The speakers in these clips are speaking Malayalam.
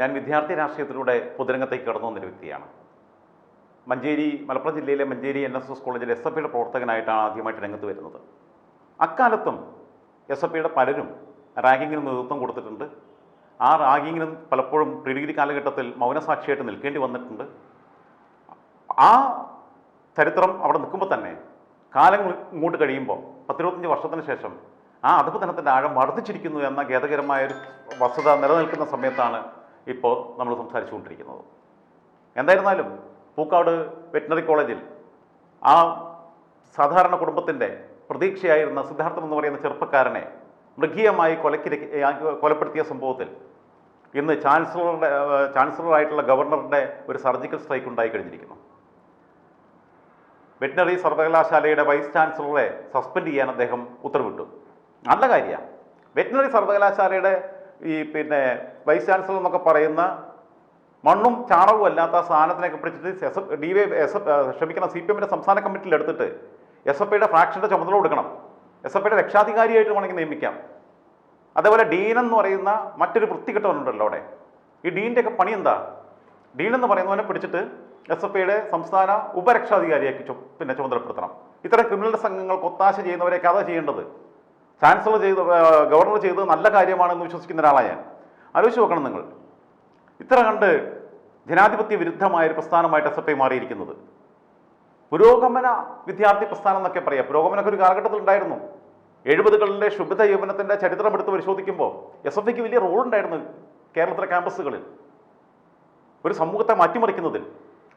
ഞാൻ വിദ്യാർത്ഥി രാഷ്ട്രീയത്തിലൂടെ പൊതുരംഗത്തേക്ക് കടന്നു വന്നൊരു വ്യക്തിയാണ്. മഞ്ചേരി മലപ്പുറം ജില്ലയിലെ മഞ്ചേരി എൻ എസ് എസ് കോളേജിൽ എസ് എഫ് ഐയുടെ പ്രവർത്തകനായിട്ടാണ് ആദ്യമായിട്ട് രംഗത്ത് വരുന്നത്. അക്കാലത്തും എസ് എഫ് ഐയുടെ പലരും റാഗിങ്ങിന് നേതൃത്വം കൊടുത്തിട്ടുണ്ട്. ആ റാഗിങ്ങിനും പലപ്പോഴും പ്രീഡിഗ്രി കാലഘട്ടത്തിൽ മൗനസാക്ഷിയായിട്ട് നിൽക്കേണ്ടി വന്നിട്ടുണ്ട്. ആ ചരിത്രം അവിടെ നിൽക്കുമ്പോൾ തന്നെ കാലങ്ങൾ ഇങ്ങോട്ട് കഴിയുമ്പോൾ പത്തിരുപത്തഞ്ച് വർഷത്തിന് ശേഷം ആ അധപതനത്തിന്റെ ആഴം വർദ്ധിച്ചിരിക്കുന്നു എന്ന ഖേദകരമായ ഒരു വസ്തുത നിലനിൽക്കുന്ന സമയത്താണ് ഇപ്പോൾ നമ്മൾ സംസാരിച്ചുകൊണ്ടിരിക്കുന്നത്. എന്തായിരുന്നാലും പൂക്കാട് വെറ്റിനറി കോളേജിൽ ആ സാധാരണ കുടുംബത്തിന്റെ പ്രതീക്ഷയായിരുന്ന സിദ്ധാർത്ഥൻ എന്ന് പറയുന്ന ചെറുപ്പക്കാരനെ മൃഗീയമായി കൊലക്കിര കൊലപ്പെടുത്തിയ സംഭവത്തിൽ ഇന്ന് ചാൻസലറുടെ ചാൻസലറായിട്ടുള്ള ഗവർണറുടെ ഒരു സർജിക്കൽ സ്ട്രൈക്ക് ഉണ്ടായി കഴിഞ്ഞിരിക്കുന്നു. വെറ്റിനറി സർവകലാശാലയുടെ വൈസ് ചാൻസലറെ സസ്പെൻഡ് ചെയ്യാൻ അദ്ദേഹം ഉത്തരവിട്ടു. നല്ല കാര്യമാണ്. വെറ്റിനറി സർവകലാശാലയുടെ ഈ പിന്നെ വൈസ് ചാൻസലർ എന്നൊക്കെ പറയുന്ന മണ്ണും ചാണകവും അല്ലാത്ത സാധനത്തിനൊക്കെ പിടിച്ചിട്ട് S F D Y S F ക്ഷമിക്കണം സി പി എമ്മിന്റെ സംസ്ഥാന കമ്മിറ്റിയിൽ എടുത്തിട്ട് എസ് എഫ് ഐയുടെ ഫ്രാക്ഷന്റെ ചുമതല കൊടുക്കണം. എസ് എഫ് ഐയുടെ രക്ഷാധികാരിയായിട്ട് വേണമെങ്കിൽ നിയമിക്കാം. അതേപോലെ ഡീൻ എന്ന് പറയുന്ന മറ്റൊരു വൃത്തികെട്ടവനുണ്ടല്ലോ അവിടെ. ഈ ഡീന്റെ ഒക്കെ പണി എന്താ? ഡീൻ എന്ന് പറയുന്നവനെ പിടിച്ചിട്ട് എസ് എഫ് ഐയുടെ സംസ്ഥാന ഉപരക്ഷാധികാരിയാക്കി പിന്നെ ചുമതലപ്പെടുത്തണം. ഇത്തരം ക്രിമിനൽ സംഘങ്ങൾ കൊത്താശ ചെയ്യുന്നവരെയൊക്കെ അതാ ചെയ്യേണ്ടത്. ചാൻസലർ ചെയ്ത് ഗവർണർ ചെയ്തത് നല്ല കാര്യമാണെന്ന് വിശ്വസിക്കുന്ന ഒരാളാണ് ഞാൻ. ആലോചിച്ച് നോക്കണം നിങ്ങൾ. ഇത്ര കണ്ട് ജനാധിപത്യ വിരുദ്ധമായ ഒരു പ്രസ്ഥാനമായിട്ട് എസ് എഫ് ഐ മാറിയിരിക്കുന്നത്. പുരോഗമന വിദ്യാർത്ഥി പ്രസ്ഥാനം എന്നൊക്കെ പറയാം. പുരോഗമനൊക്കെ ഒരു കാലഘട്ടത്തിൽ ഉണ്ടായിരുന്നു എഴുപതുകളിലെ ശുഭിത യൗവനത്തിന്റെ ചരിത്രം എടുത്ത് പരിശോധിക്കുമ്പോൾ എസ് എഫ് ഐക്ക് വലിയ റോൾ ഉണ്ടായിരുന്നു കേരളത്തിലെ ക്യാമ്പസുകളിൽ ഒരു സമൂഹത്തെ മാറ്റിമറിക്കുന്നതിൽ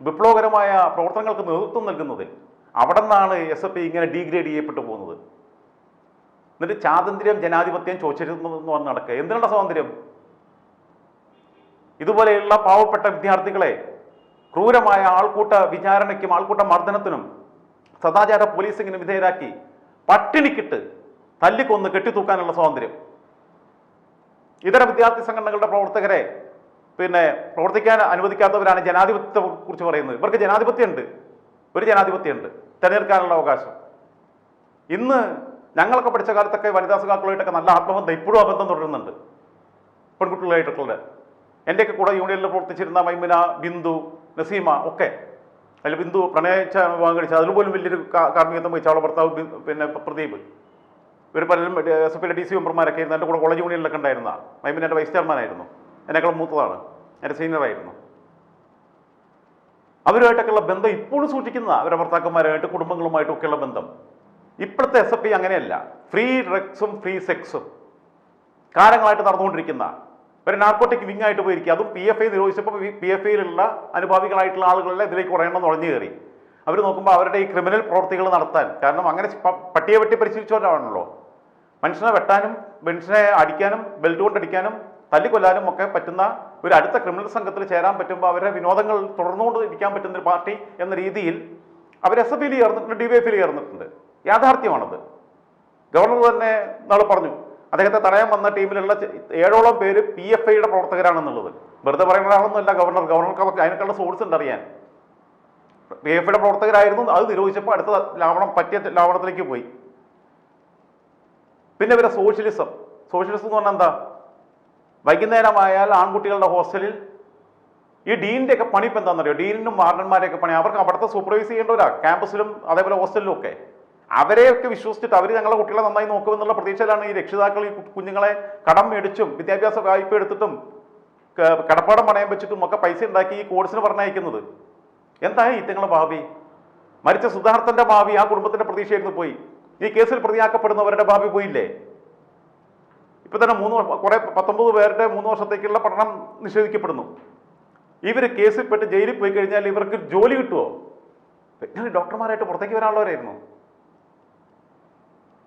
വിപ്ലവകരമായ പ്രവർത്തനങ്ങൾക്ക് നേതൃത്വം നൽകുന്നതിൽ. അവിടെ നിന്നാണ് എസ് എഫ് ഐ ഇങ്ങനെ ഡീഗ്രേഡ് ചെയ്യപ്പെട്ടു പോകുന്നത്. എന്നിട്ട് സ്വാതന്ത്ര്യം ജനാധിപത്യം ചോദിച്ചിരുന്നു എന്ന് പറഞ്ഞ് നടക്കുക. എന്തിനുള്ള സ്വാതന്ത്ര്യം? ഇതുപോലെയുള്ള പാവപ്പെട്ട വിദ്യാർത്ഥികളെ ക്രൂരമായ ആൾക്കൂട്ട വിചാരണയ്ക്കും ആൾക്കൂട്ട മർദ്ദനത്തിനും സദാചാര പോലീസിങ്ങിനും വിധേയരാക്കി പട്ടിണിക്കിട്ട് തല്ലിക്കൊന്ന് കെട്ടിത്തൂക്കാനുള്ള സ്വാതന്ത്ര്യം. ഇതര വിദ്യാർത്ഥി സംഘടനകളുടെ പ്രവർത്തകരെ പിന്നെ പ്രവർത്തിക്കാൻ അനുവദിക്കാത്തവരാണ് ജനാധിപത്യത്തെ കുറിച്ച് പറയുന്നത്. ഇവർക്ക് ജനാധിപത്യമുണ്ട്. ഒരു ജനാധിപത്യമുണ്ട്. തിരഞ്ഞെടുക്കാനുള്ള അവകാശം. ഇന്ന് ഞങ്ങളൊക്കെ പഠിച്ച കാലത്തൊക്കെ വനിതാ സഖാക്കളുമായിട്ടൊക്കെ നല്ല ആത്മബന്ധം ഇപ്പോഴും ആ ബന്ധം തുടരുന്നുണ്ട് പെൺകുട്ടികളായിട്ടുള്ളത് എന്റെയൊക്കെ കൂടെ യൂണിയനിൽ പ്രവർത്തിച്ചിരുന്ന മൈമിന ബിന്ദു നസീമ ഒക്കെ. അതിൽ ബിന്ദു പ്രണയിച്ച വിവാഹം കഴിച്ച അതിൽപോലും വലിയൊരു കാ- കാർമ്മികത്വം വഹിച്ച അവളെ ഭർത്താവ് പിന്നെ പ്രദീപ്. ഇവർ പലരും എസ് എഫ് ഡി സി മെമ്പർമാരൊക്കെ ആയിരുന്നു. എന്റെ കൂടെ കോളേജ് യൂണിയനിലൊക്കെ ഉണ്ടായിരുന്ന മൈമിൻ എന്റെ വൈസ് ചെയർമാനായിരുന്നു എന്നെക്കാളും മൂത്തതാണ്. എന്റെ സീനിയറായിരുന്നു അവരുമായിട്ടൊക്കെയുള്ള ബന്ധം ഇപ്പോഴും സൂക്ഷിക്കുന്ന അവരുടെ ഭർത്താക്കന്മാരുമായിട്ട് കുടുംബങ്ങളുമായിട്ടും ഒക്കെയുള്ള ബന്ധം. ഇപ്പോഴത്തെ എസ് എഫ് ഐ അങ്ങനെയല്ല. ഫ്രീ ഡ്രഗ്സും ഫ്രീ സെക്സും കാലങ്ങളായിട്ട് നടന്നുകൊണ്ടിരിക്കുന്ന ഒരു നാർക്കോട്ടിക് വിങ് ആയിട്ട് പോയിരിക്കുക. അതും പി എഫ് ഐ നിരോധിച്ചപ്പോൾ പി എഫ് ഐയിലുള്ള അനുഭാവികളായിട്ടുള്ള ആളുകളെ ഇതിലേക്ക് കുറയണം ഉറഞ്ഞു കയറി. അവർ നോക്കുമ്പോൾ അവരുടെ ഈ ക്രിമിനൽ പ്രവർത്തികൾ നടത്താൻ. കാരണം അങ്ങനെ പട്ടിയെ വെട്ടി പരിശീലിച്ചവരാണല്ലോ. മനുഷ്യനെ വെട്ടാനും മനുഷ്യനെ അടിക്കാനും ബെൽറ്റ് കൊണ്ട് അടിക്കാനും തല്ലിക്കൊല്ലാനും ഒക്കെ പറ്റുന്ന ഒരു അടുത്ത ക്രിമിനൽ സംഘത്തിൽ ചേരാൻ പറ്റുമ്പോൾ അവരെ വിനോദങ്ങൾ തുടർന്നുകൊണ്ട് ഇരിക്കാൻ പറ്റുന്ന ഒരു പാർട്ടി എന്ന രീതിയിൽ അവർ എസ് എഫ് ഐയിൽ ചേർന്നിട്ടുണ്ട് ഡി വൈ എഫിൽ ചേർന്നിട്ടുണ്ട്. യാഥാർത്ഥ്യമാണത്. ഗവർണർ തന്നെ നാളെ പറഞ്ഞു അദ്ദേഹത്തെ തടയാൻ വന്ന ടീമിലുള്ള ഏഴോളം പേര് പി എഫ് ഐയുടെ പ്രവർത്തകരാണെന്നുള്ളത്. വെറുതെ പറയുന്ന ഒരാളൊന്നുമല്ല ഗവർണർ. ഗവർണർക്ക് അതിനൊക്കെയുള്ള സോഴ്സ് ഉണ്ട് അറിയാൻ. പി എഫ് ഐയുടെ പ്രവർത്തകരായിരുന്നു അത് നിരോധിച്ചപ്പോൾ അടുത്ത ലാവണം പറ്റിയ ലാവണത്തിലേക്ക് പോയി. പിന്നെ ഇവരെ സോഷ്യലിസം. സോഷ്യലിസം എന്ന് പറഞ്ഞാൽ എന്താ? വൈകുന്നേരമായാൽ ആൺകുട്ടികളുടെ ഹോസ്റ്റലിൽ ഈ ഡീനിന്റെ ഒക്കെ പണി ഇപ്പം എന്താണെന്നറിയോ ഡീനിനും വാർഡന്മാരെയൊക്കെ പണി. അവർക്ക് അവിടുത്തെ സൂപ്പർവൈസ് ചെയ്യേണ്ടവരാ ക്യാമ്പസിലും അതേപോലെ ഹോസ്റ്റലിലും ഒക്കെ. അവരെയൊക്കെ വിശ്വസിച്ചിട്ട് അവർ ഞങ്ങളുടെ കുട്ടികളെ നന്നായി നോക്കുമെന്നുള്ള പ്രതീക്ഷയിലാണ് ഈ രക്ഷിതാക്കൾ ഈ കുഞ്ഞുങ്ങളെ കടം മേടിച്ചും വിദ്യാഭ്യാസ വായ്പ എടുത്തിട്ടും കടപ്പാടം പണയം വെച്ചിട്ടും ഒക്കെ പൈസ ഉണ്ടാക്കി ഈ കോഴ്സിന് പറഞ്ഞയക്കുന്നത്. എന്തായി ഇത്തങ്ങളെ ഭാവി? മരിച്ച സുധാർത്ഥന്റെ ഭാവി ആ കുടുംബത്തിന്റെ പ്രതീക്ഷയായിരുന്നു പോയി. ഈ കേസിൽ പ്രതിയാക്കപ്പെടുന്നവരുടെ ഭാവി പോയില്ലേ? ഇപ്പൊ തന്നെ മൂന്ന് കുറെ പത്തൊമ്പത് പേരുടെ മൂന്ന് വർഷത്തേക്കുള്ള പഠനം നിഷേധിക്കപ്പെടുന്നു. ഇവർ കേസിൽപ്പെട്ട് ജയിലിൽ പോയി കഴിഞ്ഞാൽ ഇവർക്ക് ജോലി കിട്ടുമോ ഡോക്ടർമാരായിട്ട് പുറത്തേക്ക് വരാനുള്ളവരായിരുന്നു?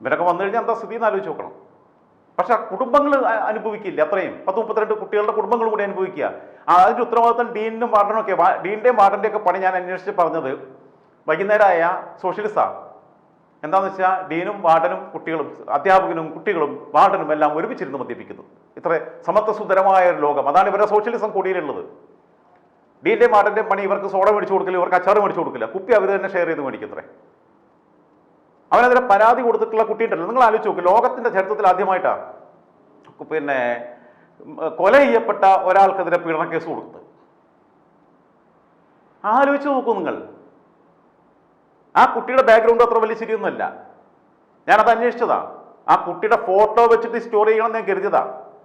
ഇവരൊക്കെ വന്നു കഴിഞ്ഞാൽ എന്താ സ്ഥിതി എന്ന് ആലോചിച്ച് നോക്കണം. പക്ഷെ ആ കുടുംബങ്ങൾ അനുഭവിക്കില്ല അത്രയും. പത്ത് മുപ്പത്തിരണ്ട് കുട്ടികളുടെ കുടുംബങ്ങൾ കൂടി അനുഭവിക്കുക. ആ, അതിന്റെ ഉത്തരവാദിത്തം ഡീനും വാർഡനും ഒക്കെ. വാ- വാർഡന്റെ ഒക്കെ പണി ഞാൻ അന്വേഷിച്ച് പറഞ്ഞത് വൈകുന്നേരമായ സോഷ്യലിസ്റ്റാ. എന്താണെന്ന് വെച്ചാൽ ഡീനും വാർഡനും കുട്ടികളും അധ്യാപകനും കുട്ടികളും വാർഡനും എല്ലാം ഒരുമിച്ചിരുന്ന് മദ്യപിക്കുന്നു. ഇത്ര സമത്വസുന്ദരമായ ഒരു ലോകം. അതാണ് ഇവരുടെ സോഷ്യലിസം കൂടിയിലുള്ളത്. ഡീന്റെ വാർഡന്റെ പണി ഇവർക്ക് സോഡ മേടിച്ചു കൊടുക്കില്ല ഇവർക്ക് അച്ചാറ് മേടിച്ചു കൊടുക്കില്ല കുപ്പി അവർ തന്നെ ഷെയർ ചെയ്ത് മേടിക്കത്രേ അവനെതിരെ പരാതി കൊടുത്തിട്ടുള്ള കുട്ടിയുണ്ടല്ലോ. നിങ്ങൾ ആലോചിച്ച് നോക്ക് ലോകത്തിന്റെ ചരിത്രത്തിൽ ആദ്യമായിട്ടാണ് പിന്നെ കൊല ചെയ്യപ്പെട്ട ഒരാൾക്കെതിരെ പീഡന കേസ് കൊടുത്തത്. ആലോചിച്ച് നോക്കൂ നിങ്ങൾ. ആ കുട്ടിയുടെ ബാക്ക്ഗ്രൗണ്ട് അത്ര വലിയ ശരിയൊന്നുമല്ല. ഞാനത് അന്വേഷിച്ചതാ. ആ കുട്ടിയുടെ ഫോട്ടോ വെച്ചിട്ട് സ്റ്റോറി ചെയ്യണം ഞാൻ കരുതിയതാ.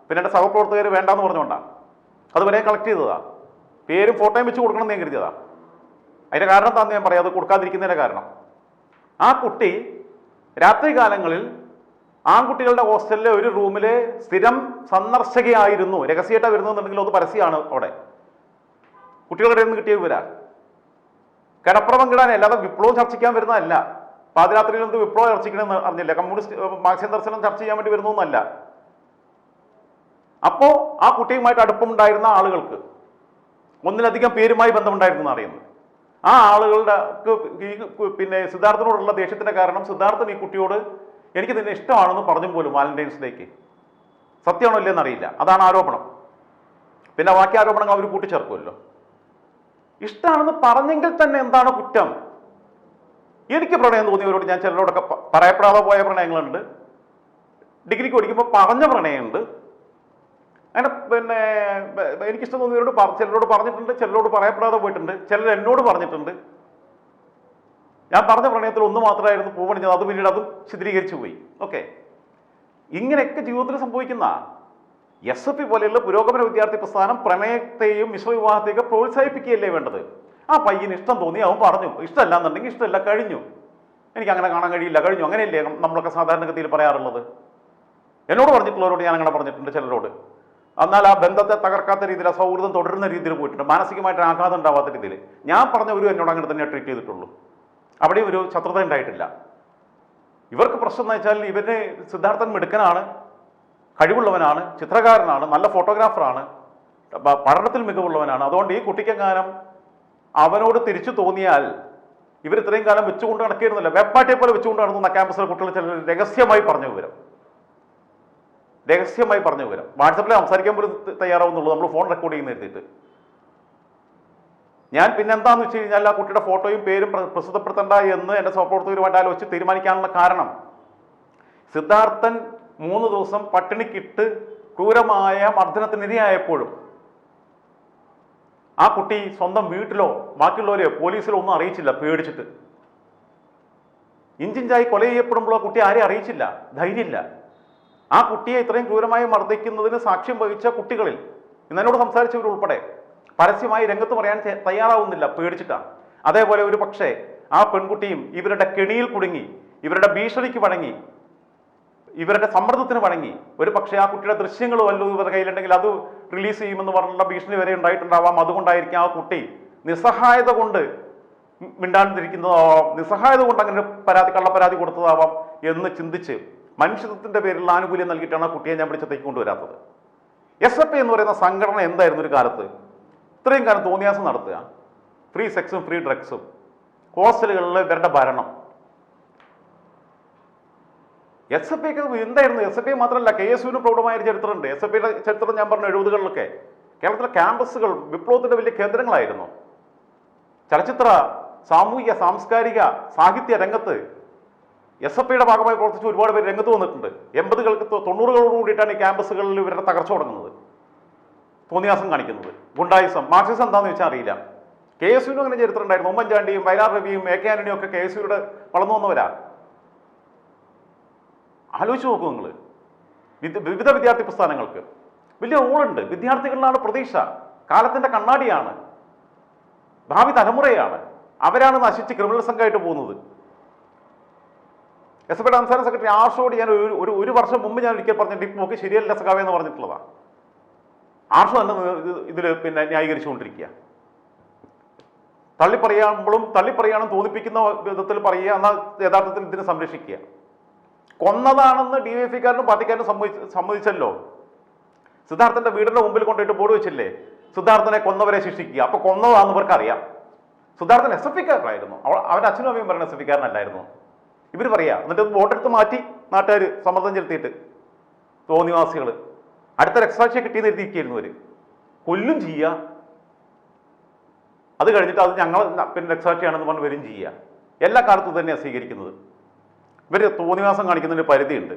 പിന്നെ എന്റെ സഹപ്രവർത്തകർ വേണ്ടാന്ന് പറഞ്ഞുകൊണ്ടാണ് അതുവരെ കളക്ട് ചെയ്തതാ. പേരും ഫോട്ടോയും വെച്ച് കൊടുക്കണം ഞാൻ കരുതിയതാ. അതിന്റെ കാരണം എന്താണെന്ന് ഞാൻ പറയാം. അത് കൊടുക്കാതിരിക്കുന്നതിന്റെ കാരണം. ആ കുട്ടി രാത്രികാലങ്ങളിൽ ആൺകുട്ടികളുടെ ഹോസ്റ്റലിലെ ഒരു റൂമിലെ സ്ഥിരം സന്ദർശകയായിരുന്നു. രഹസ്യമായിട്ടാണ് വരുന്നതെന്നുണ്ടെങ്കിൽ അത് പരസ്യമാണ് അവിടെ. കുട്ടികളുടെ നിന്ന് കിട്ടിയ വിവര. കിടപ്പുറം പങ്കിടാൻ അല്ലാതെ വിപ്ലവം ചർച്ചിക്കാൻ വരുന്നതല്ല. പാതിരാത്രിയിൽ എന്ത് വിപ്ലവം ചർച്ചിക്കണമെന്ന് അറിഞ്ഞില്ല. കമ്മ്യൂണിസ്റ്റ് ഏർ, മാർക്സിയം ദർശനം ചർച്ച ചെയ്യാൻ വേണ്ടി വരുന്നൊന്നല്ല അപ്പോൾ ആ കുട്ടിയുമായിട്ട് അടുപ്പമുണ്ടായിരുന്ന ആളുകൾക്ക് ഒന്നിലധികം പേരുമായി ബന്ധമുണ്ടായിരുന്നു അറിയുന്നത് ആ ആളുകളുടെ പിന്നെ സിദ്ധാർത്ഥനോടുള്ള ദേഷ്യത്തിന്റെ കാരണം സിദ്ധാർത്ഥൻ ഈ കുട്ടിയോട് എനിക്ക് നിന്നെ ഇഷ്ടമാണെന്ന് പറഞ്ഞു പോലും വാലന്റൈൻസ് ഡേക്ക്. സത്യമാണോ ഇല്ലെന്ന് അറിയില്ല. അതാണ് ആരോപണം. പിന്നെ ബാക്കി ആരോപണങ്ങൾ അവർ കൂട്ടിച്ചേർക്കുമല്ലോ ഇഷ്ടമാണെന്ന് പറഞ്ഞെങ്കിൽ തന്നെ എന്താണ് കുറ്റം? എനിക്ക് പ്രണയം തോന്നിയവരോട് ഞാൻ ചിലരോടൊക്കെ പറയപ്പെടാതെ പോയ പ്രണയങ്ങളുണ്ട്. ഡിഗ്രിക്ക് പഠിക്കുമ്പോൾ പറഞ്ഞ പ്രണയമുണ്ട്. അങ്ങനെ പിന്നെ എനിക്കിഷ്ടം തോന്നിയവരോട് ചിലരോട് പറഞ്ഞിട്ടുണ്ട് ചിലരോട് പറയപ്പെടാതെ പോയിട്ടുണ്ട് ചിലർ എന്നോട് പറഞ്ഞിട്ടുണ്ട്. ഞാൻ പറഞ്ഞ പ്രണയത്തിൽ ഒന്ന് മാത്രമായിരുന്നു പൂവണിഞ്ഞത് അത് പിന്നീട് അതും ചിത്രീകരിച്ചു പോയി. ഓക്കെ. ഇങ്ങനെയൊക്കെ ജീവിതത്തിൽ സംഭവിക്കുന്ന എസ് എഫ് പി പോലെയുള്ള പുരോഗമന വിദ്യാർത്ഥി പ്രസ്ഥാനം പ്രണയത്തെയും മിശ്രവിവാഹത്തെയൊക്കെ പ്രോത്സാഹിപ്പിക്കുകയല്ലേ വേണ്ടത്? ആ പയ്യന് ഇഷ്ടം തോന്നി അവൻ പറഞ്ഞു ഇഷ്ടമല്ല എന്നുണ്ടെങ്കിൽ ഇഷ്ടമല്ല കഴിഞ്ഞു. എനിക്ക് അങ്ങനെ കാണാൻ കഴിയില്ല കഴിഞ്ഞു. അങ്ങനെയല്ലേ നമ്മളൊക്കെ സാധാരണഗതിയിൽ പറയാറുള്ളത്? എന്നോട് പറഞ്ഞിട്ടുള്ളവരോട് ഞാൻ അങ്ങനെ പറഞ്ഞിട്ടുണ്ട് ചിലരോട്. എന്നാൽ ആ ബന്ധത്തെ തകർക്കാത്ത രീതിയിൽ ആ സൗഹൃദം തുടരുന്ന രീതിയിൽ പോയിട്ടുണ്ട്. മാനസികമായിട്ട് ആഘാതം ഉണ്ടാവാത്ത രീതിയിൽ. ഞാൻ പറഞ്ഞ ഒരു എന്നോട് അങ്ങനെ തന്നെ ട്രീറ്റ് ചെയ്തിട്ടുള്ളൂ. അവിടെയും ഒരു ശത്രുത ഉണ്ടായിട്ടില്ല. ഇവർക്ക് പ്രശ്നം എന്ന് വെച്ചാൽ ഇവരെ സിദ്ധാർത്ഥൻ മിടുക്കനാണ് കഴിവുള്ളവനാണ് ചിത്രകാരനാണ് നല്ല ഫോട്ടോഗ്രാഫറാണ് പഠനത്തിൽ മികവുള്ളവനാണ്. അതുകൊണ്ട് ഈ കുട്ടിക്കെങ്ങാനും അവനോട് തിരിച്ചു തോന്നിയാൽ ഇവർ ഇത്രയും കാലം വെച്ചുകൊണ്ട് നടക്കിയിരുന്നില്ല. വെപ്പാട്ടിയെ പോലെ വെച്ചുകൊണ്ട് നടന്ന ക്യാമ്പസിലെ കുട്ടികൾ ചില രഹസ്യമായി പറഞ്ഞു വിവരം. രഹസ്യമായി പറഞ്ഞു വരാം വാട്സപ്പിൽ സംസാരിക്കാൻ പോലും തയ്യാറാവുന്നുള്ളൂ. നമ്മൾ ഫോൺ റെക്കോർഡ് ചെയ്യുന്ന എഴുതിയിട്ട് ഞാൻ പിന്നെന്താന്ന് വെച്ച് കഴിഞ്ഞാൽ ആ കുട്ടിയുടെ ഫോട്ടോയും പേരും പ്രസിദ്ധപ്പെടുത്തേണ്ട എന്ന് എന്റെ സഹപ്രവർത്തകരുമായിട്ട് ആലോചിച്ച് തീരുമാനിക്കാനുള്ള കാരണം സിദ്ധാർത്ഥൻ മൂന്ന് ദിവസം പട്ടിണിക്കിട്ട് ക്രൂരമായ മർദ്ദനത്തിനിരയായപ്പോഴും ആ കുട്ടി സ്വന്തം വീട്ടിലോ ബാക്കിയുള്ളവരെയോ പോലീസിലോ ഒന്നും അറിയിച്ചില്ല പേടിച്ചിട്ട്. ഇഞ്ചിഞ്ചായി കൊല ചെയ്യപ്പെടുമ്പോൾ ആ കുട്ടി ആരെയും അറിയിച്ചില്ല ധൈര്യമില്ല. ആ കുട്ടിയെ ഇത്രയും ക്രൂരമായി മർദ്ദിക്കുന്നതിന് സാക്ഷ്യം വഹിച്ച കുട്ടികളിൽ ഇന്നോട് സംസാരിച്ചവരുൾപ്പെടെ പരസ്യമായി രംഗത്ത് പറയാൻ തയ്യാറാവുന്നില്ല പേടിച്ചിട്ടാണ് അതേപോലെ ഒരു പക്ഷേ ആ പെൺകുട്ടിയും ഇവരുടെ കെണിയിൽ കുടുങ്ങി ഇവരുടെ ഭീഷണിക്ക് വഴങ്ങി ഇവരുടെ സമ്മർദ്ദത്തിന് വഴങ്ങി ഒരു പക്ഷേ ആ കുട്ടിയുടെ ദൃശ്യങ്ങൾ വല്ലതും ഇവരുടെ കയ്യിലുണ്ടെങ്കിൽ അത് റിലീസ് ചെയ്യുമെന്ന് പറഞ്ഞുള്ള ഭീഷണി വരെ ഉണ്ടായിട്ടുണ്ടാവാം. അതുകൊണ്ടായിരിക്കും ആ കുട്ടി നിസ്സഹായത കൊണ്ട് മിണ്ടാണ്ടിരിക്കുന്നതാവാം. നിസ്സഹായത കൊണ്ട് അങ്ങനെ പരാതി കള്ളപ്പരാതി കൊടുത്തതാവാം എന്ന് ചിന്തിച്ച് മനുഷ്യത്വത്തിന്റെ പേരിൽ ആനുകൂല്യം നൽകിയിട്ടാണ് ആ കുട്ടിയെ ഞാൻ പിടിച്ചത്തേക്ക് കൊണ്ടുവരാത്തത്? എസ് എഫ് എന്ന് പറയുന്ന സംഘടന എന്തായിരുന്നു ഒരു കാലത്ത്? ഇത്രയും കാലം തോന്നിയാസം നടത്തുക. ഫ്രീ സെക്സും ഫ്രീ ഡ്രഗ്സും ഹോസ്റ്റലുകളിൽ ഇവരുടെ ഭരണം. എസ് എഫ് ഐക്ക് എന്തായിരുന്നു? എസ് എഫ് ഐ മാത്രമല്ല കെ എസ് യുവിന് പ്രൗഢമായ ഒരു ചരിത്രമുണ്ട്. എസ് എഫ് ഐയുടെ ചരിത്രം ഞാൻ പറഞ്ഞു എഴുപതുകളിലൊക്കെ. കേരളത്തിലെ ക്യാമ്പസുകൾ വിപ്ലവത്തിന്റെ വലിയ കേന്ദ്രങ്ങളായിരുന്നു. ചലച്ചിത്ര സാമൂഹിക സാംസ്കാരിക സാഹിത്യ രംഗത്ത് എസ് എഫ് ഐയുടെ ഭാഗമായി പ്രവർത്തിച്ച് ഒരുപാട് പേര് രംഗത്ത് വന്നിട്ടുണ്ട്. എൺപതുകൾക്ക് തൊണ്ണൂറുകളോട് കൂടിയിട്ടാണ് ഈ ക്യാമ്പസുകളിൽ ഇവരുടെ തകർച്ച തുടങ്ങുന്നത്. തോന്നിയാസം കാണിക്കുന്നത്. ഗുണ്ടായിസം. മാർക്സിസം എന്താണെന്ന് വെച്ചാൽ അറിയില്ല. കെ എസ് യുവിനും അങ്ങനെ ചരിത്രം ഉണ്ടായിരുന്നു. ഉമ്മൻചാണ്ടിയും വയലാർ രവിയും എ കെ ആന്റണിയും ഒക്കെ കെ എസ് യുടെ വളർന്നു വന്നവരാ. ആലോചിച്ച് നോക്കൂ നിങ്ങൾ വിവിധ വിദ്യാർത്ഥി പ്രസ്ഥാനങ്ങൾക്ക്. വലിയ റോളുണ്ട് വിദ്യാർത്ഥികളിലാണ് പ്രതീക്ഷ. കാലത്തിന്റെ കണ്ണാടിയാണ്. ഭാവി തലമുറയാണ്. അവരാണ് നശിച്ച് ക്രിമിനൽ സംഘമായിട്ട് പോകുന്നത്. എസ് എഫ് സംസ്ഥാന സെക്രട്ടറി ആർഷോട് ഞാൻ ഒരു ഒരു വർഷം മുമ്പ് ഞാൻ ഒരിക്കൽ പറഞ്ഞ ഡിപ്പ് നോക്കി ശരിയല്ല സഖാവേ എന്ന് പറഞ്ഞിട്ടുള്ളതാണ് ആർഷോ തന്നെ ഇതിൽ പിന്നെ ന്യായീകരിച്ചുകൊണ്ടിരിക്കുക. തള്ളിപ്പറയുമ്പോഴും തള്ളിപ്പറയാണെന്ന് തോന്നിപ്പിക്കുന്ന വിധത്തിൽ പറയുക എന്നാൽ യഥാർത്ഥത്തിൽ ഇതിനെ സംരക്ഷിക്കുക. കൊന്നതാണെന്ന് ഡി വൈ എഫ്ഐക്കാരനും പാർട്ടിക്കാരനും സമ്മതിച്ച് സമ്മതിച്ചല്ലോ. സിദ്ധാർത്ഥന്റെ വീടിന്റെ മുമ്പിൽ കൊണ്ടുപോയിട്ട് ബോർഡ് വെച്ചില്ലേ? സിദ്ധാർത്ഥനെ കൊന്നവരെ ശിക്ഷിക്കുക. അപ്പൊ കൊന്നതാണെന്ന് ഇവർക്ക് അറിയാം സിദ്ധാർത്ഥൻ എസ് എഫ് ഇക്കാരനായിരുന്നു അവൻ അച്ഛനും അമ്മയും പറഞ്ഞ എസ് എഫ് ഇക്കാരനല്ലായിരുന്നു ഇവർ പറയാ. എന്നിട്ട് വോട്ടെടുത്ത് മാറ്റി നാട്ടുകാർ സമ്മർദ്ദം ചെലുത്തിയിട്ട് തോന്നിവാസികൾ അടുത്ത രക്തസാക്ഷിയെ കിട്ടിയെന്ന് എഴുതിയിരിക്കുന്നു ഇവർ. കൊല്ലും ചെയ്യുക അത് കഴിഞ്ഞിട്ട് അത് ഞങ്ങൾ പിന്നെ രക്തസാക്ഷിയാണെന്ന് പറഞ്ഞ് വരും ചെയ്യുക എല്ലാ കാലത്തും തന്നെയാണ് സ്വീകരിക്കുന്നത്. ഇവർ തോന്നിവാസം കാണിക്കുന്നതിന് പരിധിയുണ്ട്.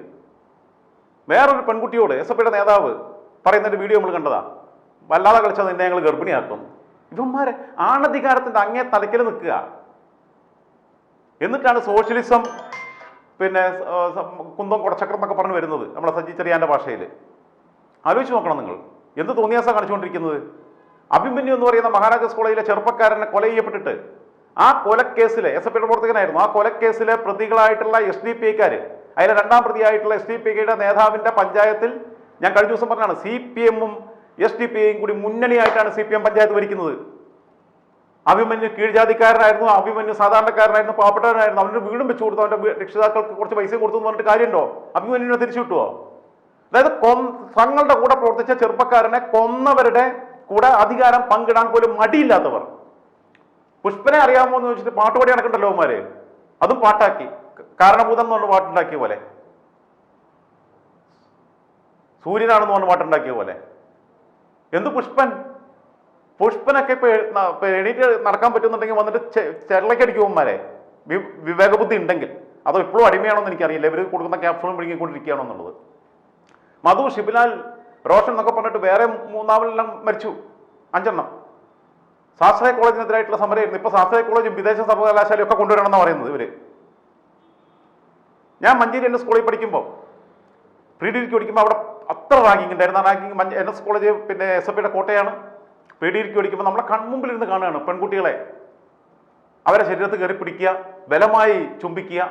വേറൊരു പെൺകുട്ടിയോട് എസ് എഫ് ഐയുടെ നേതാവ് പറയുന്നൊരു വീഡിയോ നമ്മൾ കണ്ടതാ. വല്ലാതെ കളിച്ചാൽ നിന്നെ ഞങ്ങൾ ഗർഭിണിയാക്കും. ഇവന്മാരെ ആണധികാരത്തിന്റെ അങ്ങേ തലയ്ക്കൽ നിൽക്കുക. എന്നിട്ടാണ് സോഷ്യലിസം പിന്നെ കുന്തം കുടച്ചക്രം എന്നൊക്കെ പറഞ്ഞു വരുന്നത് നമ്മളെ സജി ചെറിയാന്റെ ഭാഷയിൽ. ആലോചിച്ച് നോക്കണം നിങ്ങൾ. എന്ത് തോന്നിയാസാണ് കാണിച്ചുകൊണ്ടിരിക്കുന്നത്? അഭിമന്യു എന്ന് പറയുന്ന മഹാരാജാസ് കോളേജിലെ ചെറുപ്പക്കാരനെ കൊല ചെയ്യപ്പെട്ടിട്ട് ആ കൊലക്കേസിലെ എസ് എഫ് പ്രവർത്തകനായിരുന്നു ആ കൊലക്കേസിലെ പ്രതികളായിട്ടുള്ള എസ് ഡി പി ഐക്കാർ അതിലെ രണ്ടാം പ്രതിയായിട്ടുള്ള എസ് ഡി പി ഐയുടെ നേതാവിന്റെ പഞ്ചായത്തിൽ ഞാൻ കഴിഞ്ഞ ദിവസം പറഞ്ഞാണ് സി പി എമ്മും എസ് ഡി പി ഐയും കൂടി മുന്നണിയായിട്ടാണ് സി പി എം പഞ്ചായത്ത് ഭരിക്കുന്നത്. അഭിമന്യു കീഴ്ജാതിക്കാരനായിരുന്നു അഭിമന്യു സാധാരണക്കാരനായിരുന്നു പാവപ്പെട്ടവനായിരുന്നു. അവന്റെ വീടും വെച്ചു കൊടുത്തു അവന്റെ രക്ഷിതാക്കൾക്ക് കുറച്ച് പൈസ കൊടുത്തു എന്ന് പറഞ്ഞിട്ട് കാര്യമുണ്ടോ? അഭിമന്യുവിനെ തിരിച്ചു കിട്ടുമോ അതായത് കൊ തങ്ങളുടെ കൂടെ പ്രവർത്തിച്ച ചെറുപ്പക്കാരനെ കൊന്നവരുടെ കൂടെ അധികാരം പങ്കിടാൻ പോലും മടിയില്ലാത്തവർ. പുഷ്പനെ അറിയാമോ എന്ന് ചോദിച്ചിട്ട് പാട്ടുപാടി നടക്കണ്ടല്ലോ അവന്മാര്? അതും പാട്ടാക്കി. കാരണഭൂതം എന്ന് പറഞ്ഞ പാട്ടുണ്ടാക്കിയ പോലെ. സൂര്യനാണെന്ന് പറഞ്ഞ പാട്ടുണ്ടാക്കിയ പോലെ. എന്ത് പുഷ്പൻ? പുഷ്പനൊക്കെ ഇപ്പൊ എണീറ്റ് നടക്കാൻ പറ്റുന്നുണ്ടെങ്കിൽ വന്നിട്ട് ചെരളക്കടിക്കുവന്മാരെ വിവേകബുദ്ധി ഉണ്ടെങ്കിൽ. അതോ ഇപ്പോഴും അടിമയാണോ എന്ന് എനിക്കറിയില്ല. ഇവർ കൊടുക്കുന്ന ക്യാപ്സൂളും വിഴുങ്ങിക്കൊണ്ടിരിക്കുകയാണോ എന്നുള്ളത്. മധു ഷിബിലാൽ റോഷൻ എന്നൊക്കെ പറഞ്ഞിട്ട് വേറെ മൂന്നാമെല്ലാം മരിച്ചു. അഞ്ചെണ്ണം. ശാസ്ത്രീയ കോളേജിനെതിരായിട്ടുള്ള സമരമായിരുന്നു. ഇപ്പൊ ശാസ്ത്രീയ കോളേജും വിദേശ സർവകലാശാലയും ഒക്കെ കൊണ്ടുവരണമെന്ന് പറയുന്നത് ഇവർ. ഞാൻ മഞ്ചേരി എൻ സ്കൂളിൽ പഠിക്കുമ്പോൾ പ്രീ പഠിക്കുമ്പോൾ അവിടെ അത്ര റാങ്കിങ് ഉണ്ടായിരുന്നു. ആ റാങ്കിങ് എൻ എസ് കോളേജ് പിന്നെ എസ് എഫ് കോട്ടയാണ്. പ്രീ അടിക്കുമ്പോൾ നമ്മളെ കൺമുമ്പിൽ ഇരുന്ന് കാണുകയാണ് പെൺകുട്ടികളെ. അവരെ ശരീരത്ത് കയറി പിടിക്കുക ബലമായി ചുംബിക്കുക.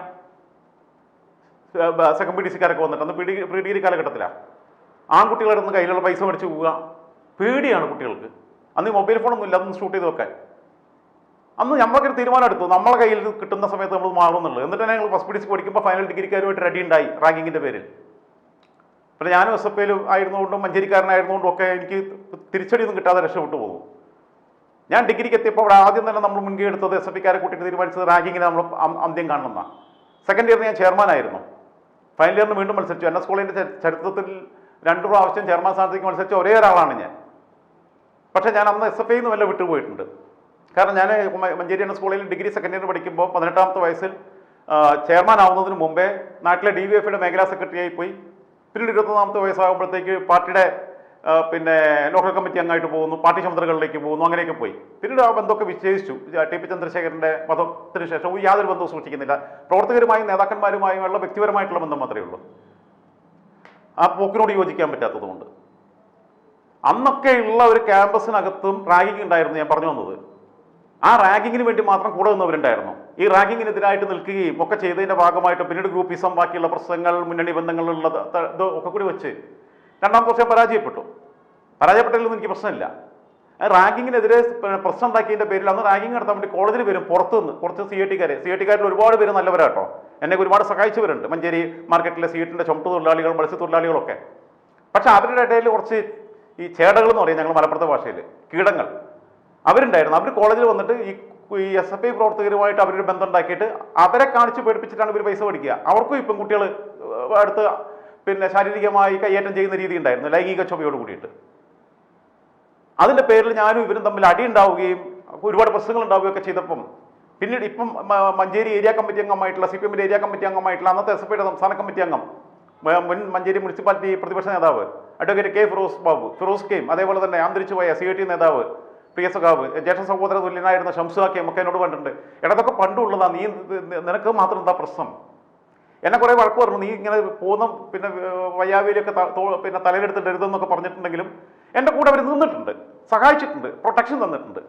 സെക്കൻഡ് പി ഡി സിക്കാരൊക്കെ വന്നിട്ട് അന്ന് പിടി പ്രീ ഡിഗ്രി കാലഘട്ടത്തിലാണ് ആൺകുട്ടികളുടെ കയ്യിലുള്ള പൈസ മേടിച്ച് പോവുക. പേടിയാണ് കുട്ടികൾക്ക്. അന്ന് മൊബൈൽ ഫോണൊന്നും ഇല്ല അതൊന്ന് ഷൂട്ട് ചെയ്ത് വെക്കാൻ അന്ന് നമ്മളൊക്കെ തീരുമാനം എടുത്തു നമ്മളെ കയ്യിൽ കിട്ടുന്ന സമയത്ത് നമ്മൾ മാറുന്നുള്ളൂ എന്നിട്ട് ഞങ്ങൾ ഫസ്റ്റ് പി ഡി സി പഠിക്കുമ്പോൾ ഫൈനൽ ഡിഗ്രിക്കാരുമായിട്ട് റെഡി ഉണ്ടായി റാങ്കിങ്ങിന്റെ പേരിൽ. പിന്നെ ഞാനും എസ് എഫ് ഐയിൽ ആയിരുന്നുകൊണ്ടും മഞ്ചേരിക്കാരനായിരുന്നുകൊണ്ടും ഒക്കെ എനിക്ക് തിരിച്ചടിയൊന്നും കിട്ടാതെ രക്ഷപ്പെട്ടു പോകും. ഞാൻ ഡിഗ്രിക്ക് എത്തിയപ്പോൾ അവിടെ ആദ്യം തന്നെ നമ്മൾ മുൻകൈ എടുത്തത് എസ് എഫ് ഐക്കാരെ കൂട്ടിയിട്ട് തീരുമാനിച്ചത് റാങ്കിങ്ങിന് നമ്മൾ അന്ത്യം കാണുന്ന സെക്കൻഡ് ഇയറിന് ഞാൻ ചെയർമാനായിരുന്നു ഫൈനൽ ഇയറിന് വീണ്ടും മത്സരിച്ചു. എൻ എസ് കോളേജിന്റെ ചരിത്രത്തിൽ രണ്ടു പ്രാവശ്യം ചെയർമാൻ സ്ഥാനത്തേക്ക് മത്സരിച്ച ഒരേ ഒരാളാണ് ഞാൻ. പക്ഷേ ഞാൻ അന്ന് എസ് എഫ് ഐന്ന് വല്ല വിട്ടുപോയിട്ടുണ്ട്. കാരണം ഞാൻ Manjeri N S college degree second year പഠിക്കുമ്പോൾ പതിനെട്ടാമത്തെ വയസ്സിൽ ചെയർമാൻ ആവുന്നതിന് മുമ്പേ നാട്ടിലെ ഡി വി എഫിയുടെ മേഖലാ സെക്രട്ടറി ആയി പോയി. പിന്നീട് ഇരുപത്തൊന്നാമത്തെ വയസ്സാകുമ്പോഴത്തേക്ക് പാർട്ടിയുടെ പിന്നെ ലോക്കൽ കമ്മിറ്റി അംഗമായിട്ട് പോകുന്നു പാർട്ടി ചുമതലകളിലേക്ക് പോകുന്നു അങ്ങനെയൊക്കെ പോയി. പിന്നീട് ആ ബന്ധമൊക്കെ വിച്ഛേദിച്ചു. ടി പി ചന്ദ്രശേഖരന്റെ മതത്തിന് ശേഷം യാതൊരു ബന്ധവും സൂക്ഷിക്കുന്നില്ല. പ്രവർത്തകരുമായും നേതാക്കന്മാരുമായുമുള്ള വ്യക്തിപരമായിട്ടുള്ള ബന്ധം മാത്രമേ ഉള്ളൂ. ആ പോക്കിനോട് യോജിക്കാൻ പറ്റാത്തതുകൊണ്ട്. അന്നൊക്കെ ഉള്ള ഒരു ക്യാമ്പസിനകത്തും റാഗിങ് ഉണ്ടായിരുന്നു ഞാൻ പറഞ്ഞു വന്നത്. ആ റാങ്കിങ്ങിന് വേണ്ടി മാത്രം കൂടെ നിന്നവരുണ്ടായിരുന്നു. ഈ റാഗിങ്ങിനെതിരായിട്ട് നിൽക്കുകയും ഒക്കെ ചെയ്തതിന്റെ ഭാഗമായിട്ട് പിന്നീട് ഗ്രൂപ്പിസം ബാക്കിയുള്ള പ്രശ്നങ്ങൾ മുന്നണി ബന്ധങ്ങളുള്ള ഇത് ഒക്കെ കൂടി വെച്ച് രണ്ടാം ദിവസം പരാജയപ്പെട്ടു. പരാജയപ്പെട്ടതിലൊന്നും എനിക്ക് പ്രശ്നമില്ല. റാങ്കിങ്ങിനെതിരെ പ്രശ്നം ഉണ്ടാക്കിയതിന്റെ പേരിൽ അന്ന് റാഗിങ് നടത്താൻ വേണ്ടി കോളേജിൽ വരും പുറത്തു നിന്ന് കുറച്ച് സി ഐ ടിക്കാരെ സി ഐ ടിക്കാരിൽ ഒരുപാട് പേര് നല്ലവരാട്ടോ. എന്നെ ഒരുപാട് സഹായിച്ചവരുണ്ട്. മഞ്ചേരി മാർക്കറ്റിലെ സീറ്റിന്റെ ചുമട്ട് തൊഴിലാളികൾ മത്സ്യത്തൊഴിലാളികളൊക്കെ പക്ഷെ അവരുടെ ഇടയിൽ കുറച്ച് ഈ ചേടകൾ എന്ന് പറയും ഞങ്ങൾ മലപ്പുറത്തെ ഭാഷയിൽ. കീടങ്ങൾ. അവരുണ്ടായിരുന്നു. അവർ കോളേജിൽ വന്നിട്ട് ഈ ഈ എസ് എഫ് ഐ പ്രവർത്തകരുമായിട്ട് അവരൊരു ബന്ധം ഉണ്ടാക്കിയിട്ട് അവരെ കാണിച്ച് പേടിപ്പിച്ചിട്ടാണ് ഇവർ പൈസ മേടിക്കുക. അവർക്കും ഇപ്പം കുട്ടികൾ അടുത്ത് പിന്നെ ശാരീരികമായി കയ്യേറ്റം ചെയ്യുന്ന രീതി ഉണ്ടായിരുന്നു ലൈംഗിക ചൊവ്വയോട് കൂടിയിട്ട്. അതിന്റെ പേരിൽ ഞാനും ഇവരും തമ്മിൽ അടി ഉണ്ടാവുകയും ഒരുപാട് പ്രശ്നങ്ങൾ ഉണ്ടാവുകയൊക്കെ ചെയ്തപ്പം പിന്നീട് ഇപ്പം മഞ്ചേരി ഏരിയ കമ്മിറ്റി അംഗമായിട്ടുള്ള സി പി എമ്മിന്റെ ഏരിയ കമ്മിറ്റി അംഗമായിട്ടുള്ള അന്നത്തെ എസ് എഫ് ഐയുടെ സംസ്ഥാന കമ്മിറ്റി അംഗം മുൻ മഞ്ചേരി മുനിസിപ്പാലിറ്റി പ്രതിപക്ഷ നേതാവ് അഡ്വക്കേറ്റ് കെ ഫിറോസ് ബാബു ഫിറോസ് കെയും അതേപോലെ തന്നെ അന്തരിച്ചുപോയ സി ഐ ടി നേതാവ് പ്രിയ കാവ് ജ്യേഷ്ഠ സഹോദര തുല്യനായിരുന്ന ഷംസു നമുക്ക് എന്നോട് പറഞ്ഞിട്ടുണ്ട് ഇടതൊക്കെ പണ്ടുള്ളതാ നീ നിനക്ക് മാത്രം എന്താ പ്രശ്നം? എന്നെ കുറെ വഴക്ക് പറഞ്ഞു നീ ഇങ്ങനെ പോകുന്ന പിന്നെ വയ്യാവിയിലൊക്കെ പിന്നെ തലയിലെടുത്തിട്ടരുതെന്നൊക്കെ പറഞ്ഞിട്ടുണ്ടെങ്കിലും എന്റെ കൂടെ അവർ നിന്നിട്ടുണ്ട് സഹായിച്ചിട്ടുണ്ട് പ്രൊട്ടക്ഷൻ തന്നിട്ടുണ്ട്.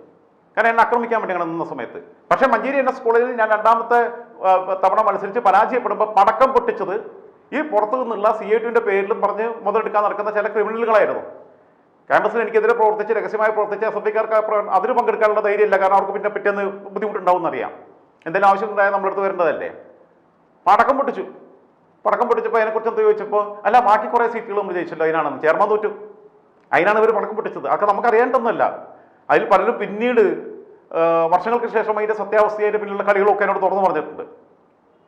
കാരണം എന്നെ ആക്രമിക്കാൻ വേണ്ടി അങ്ങനെ നിന്ന സമയത്ത്. പക്ഷേ മഞ്ചേരി എന്റെ സ്കൂളിൽ ഞാൻ രണ്ടാമത്തെ തവണ മത്സരിച്ച് പരാജയപ്പെടുമ്പോൾ പടക്കം പൊട്ടിച്ചത് ഈ പുറത്തു നിന്നുള്ള സി ഐ ടുവിന്റെ പേരിലും പറഞ്ഞ് മുതലെടുക്കാൻ നടക്കുന്ന ചില ക്രിമിനലുകളായിരുന്നു ക്യാമ്പസിൽ എനിക്കെതിരെ പ്രവർത്തിച്ച് രഹസ്യമായി പ്രവർത്തിച്ച എസ് എഫ് ഐക്കാർക്ക് അതിന് പങ്കെടുക്കാനുള്ള ധൈര്യമില്ല. കാരണം അവർക്ക് പിന്നെ പിറ്റേന്ന് ബുദ്ധിമുട്ടുണ്ടാവും എന്നറിയാം എന്തെങ്കിലും ആവശ്യം ഉണ്ടായാൽ നമ്മളെടുത്ത് വരേണ്ടതല്ലേ? പടക്കം പൊട്ടിച്ചു. പടക്കം പൊട്ടിച്ചപ്പോൾ അതിനെക്കുറിച്ച് എന്ത് ചോദിച്ചപ്പോൾ അല്ല ബാക്കി കുറേ സീറ്റുകൾ നമ്മൾ ജയിച്ചല്ലോ അതിനാണെന്ന്. ചെയർമാൻ തോറ്റു. അതിനാണ് ഇവർ പടക്കം പൊട്ടിച്ചത്. അതൊക്കെ നമുക്ക് അറിയേണ്ടതൊന്നുമല്ല അതിൽ പലരും പിന്നീട് വർഷങ്ങൾക്ക് ശേഷം അതിന്റെ സത്യാവസ്ഥയുടെ പിന്നിലുള്ള കളികളൊക്കെ എന്നോട് തുറന്നു പറഞ്ഞിട്ടുണ്ട്.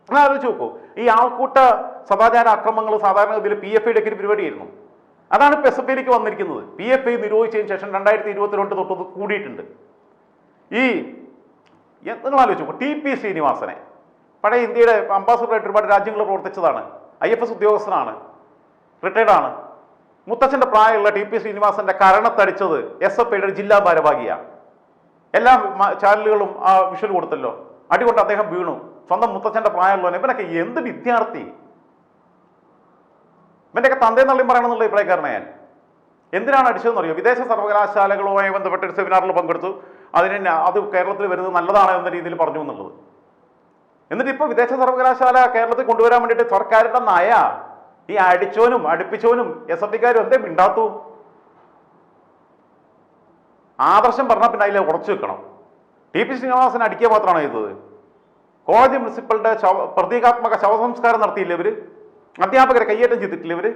എന്നാൽ ആലോചിച്ച് നോക്കൂ. ഈ ആൾക്കൂട്ട സദാചാര അക്രമങ്ങൾ സാധാരണ ഇതിൽ പി എഫ് ഐയുടെ ഒരു പരിപാടിയായിരുന്നു. അതാണ് ഇപ്പോൾ എസ് എഫ് ഐയിലേക്ക് വന്നിരിക്കുന്നത്. പി എഫ് ഐ നിരോധിച്ചതിന് ശേഷം രണ്ടായിരത്തി ഇരുപത്തിരണ്ട് തൊട്ട് കൂടിയിട്ടുണ്ട്. ഈ നിങ്ങൾ ആലോചിച്ചു ടി പി ശ്രീനിവാസനെ പഴയ ഇന്ത്യയുടെ അംബാസഡറായിട്ട് ഒരുപാട് രാജ്യങ്ങൾ പ്രവർത്തിച്ചതാണ്. ഐ എഫ് എസ് ഉദ്യോഗസ്ഥനാണ് റിട്ടയർഡ് ആണ്. മുത്തച്ഛന്റെ പ്രായമുള്ള ടി പി ശ്രീനിവാസന്റെ കരണത്തടിച്ചത് എസ് എഫ് ഐയുടെ ജില്ലാ ഭാരവാഹിയാണ്. എല്ലാ ചാനലുകളും ആ വിഷ്വൽ കൊടുത്തല്ലോ. അടികൊണ്ട് അദ്ദേഹം വീണു. സ്വന്തം മുത്തച്ഛന്റെ പ്രായമുള്ളവനെ ഇവനൊക്കെ എന്ത് വിദ്യാർത്ഥി? ഇവന്റെയൊക്കെ തന്തേ നള്ളിയും പറയണമെന്നുള്ള അഭിപ്രായക്കാരനെ ഞാൻ. എന്തിനാണ് അടിച്ചതെന്ന് അറിയോ? വിദേശ സർവകലാശാലകളുമായി ബന്ധപ്പെട്ട് ഒരു സെമിനാറിൽ പങ്കെടുത്തു. അതിന് അത് കേരളത്തിൽ വരുന്നത് നല്ലതാണ് എന്ന രീതിയിൽ പറഞ്ഞു എന്നുള്ളത്. എന്നിട്ട് ഇപ്പോൾ വിദേശ സർവകലാശാല കേരളത്തിൽ കൊണ്ടുവരാൻ വേണ്ടിയിട്ട് സർക്കാരിന്റെ നയ ഈ അടിച്ചോനും അടുപ്പിച്ചോനും എസ് എഫ് ഡിക്കാരും എന്തേ മിണ്ടാത്തു? ആദർശം പറഞ്ഞാൽ പിന്നെ അതിൽ ഉറച്ചു വെക്കണം. ടി പി ശ്രീനിവാസൻ അടിക്കുക മാത്രമാണ് ചെയ്തത്? കോളേജ് പ്രിൻസിപ്പളുടെ ശവ പ്രതീകാത്മക ശവസംസ്കാരം നടത്തിയില്ലേ ഇവർ? അധ്യാപകരെ കയ്യേറ്റം ചെയ്തിട്ടില്ലേ ഇവർ?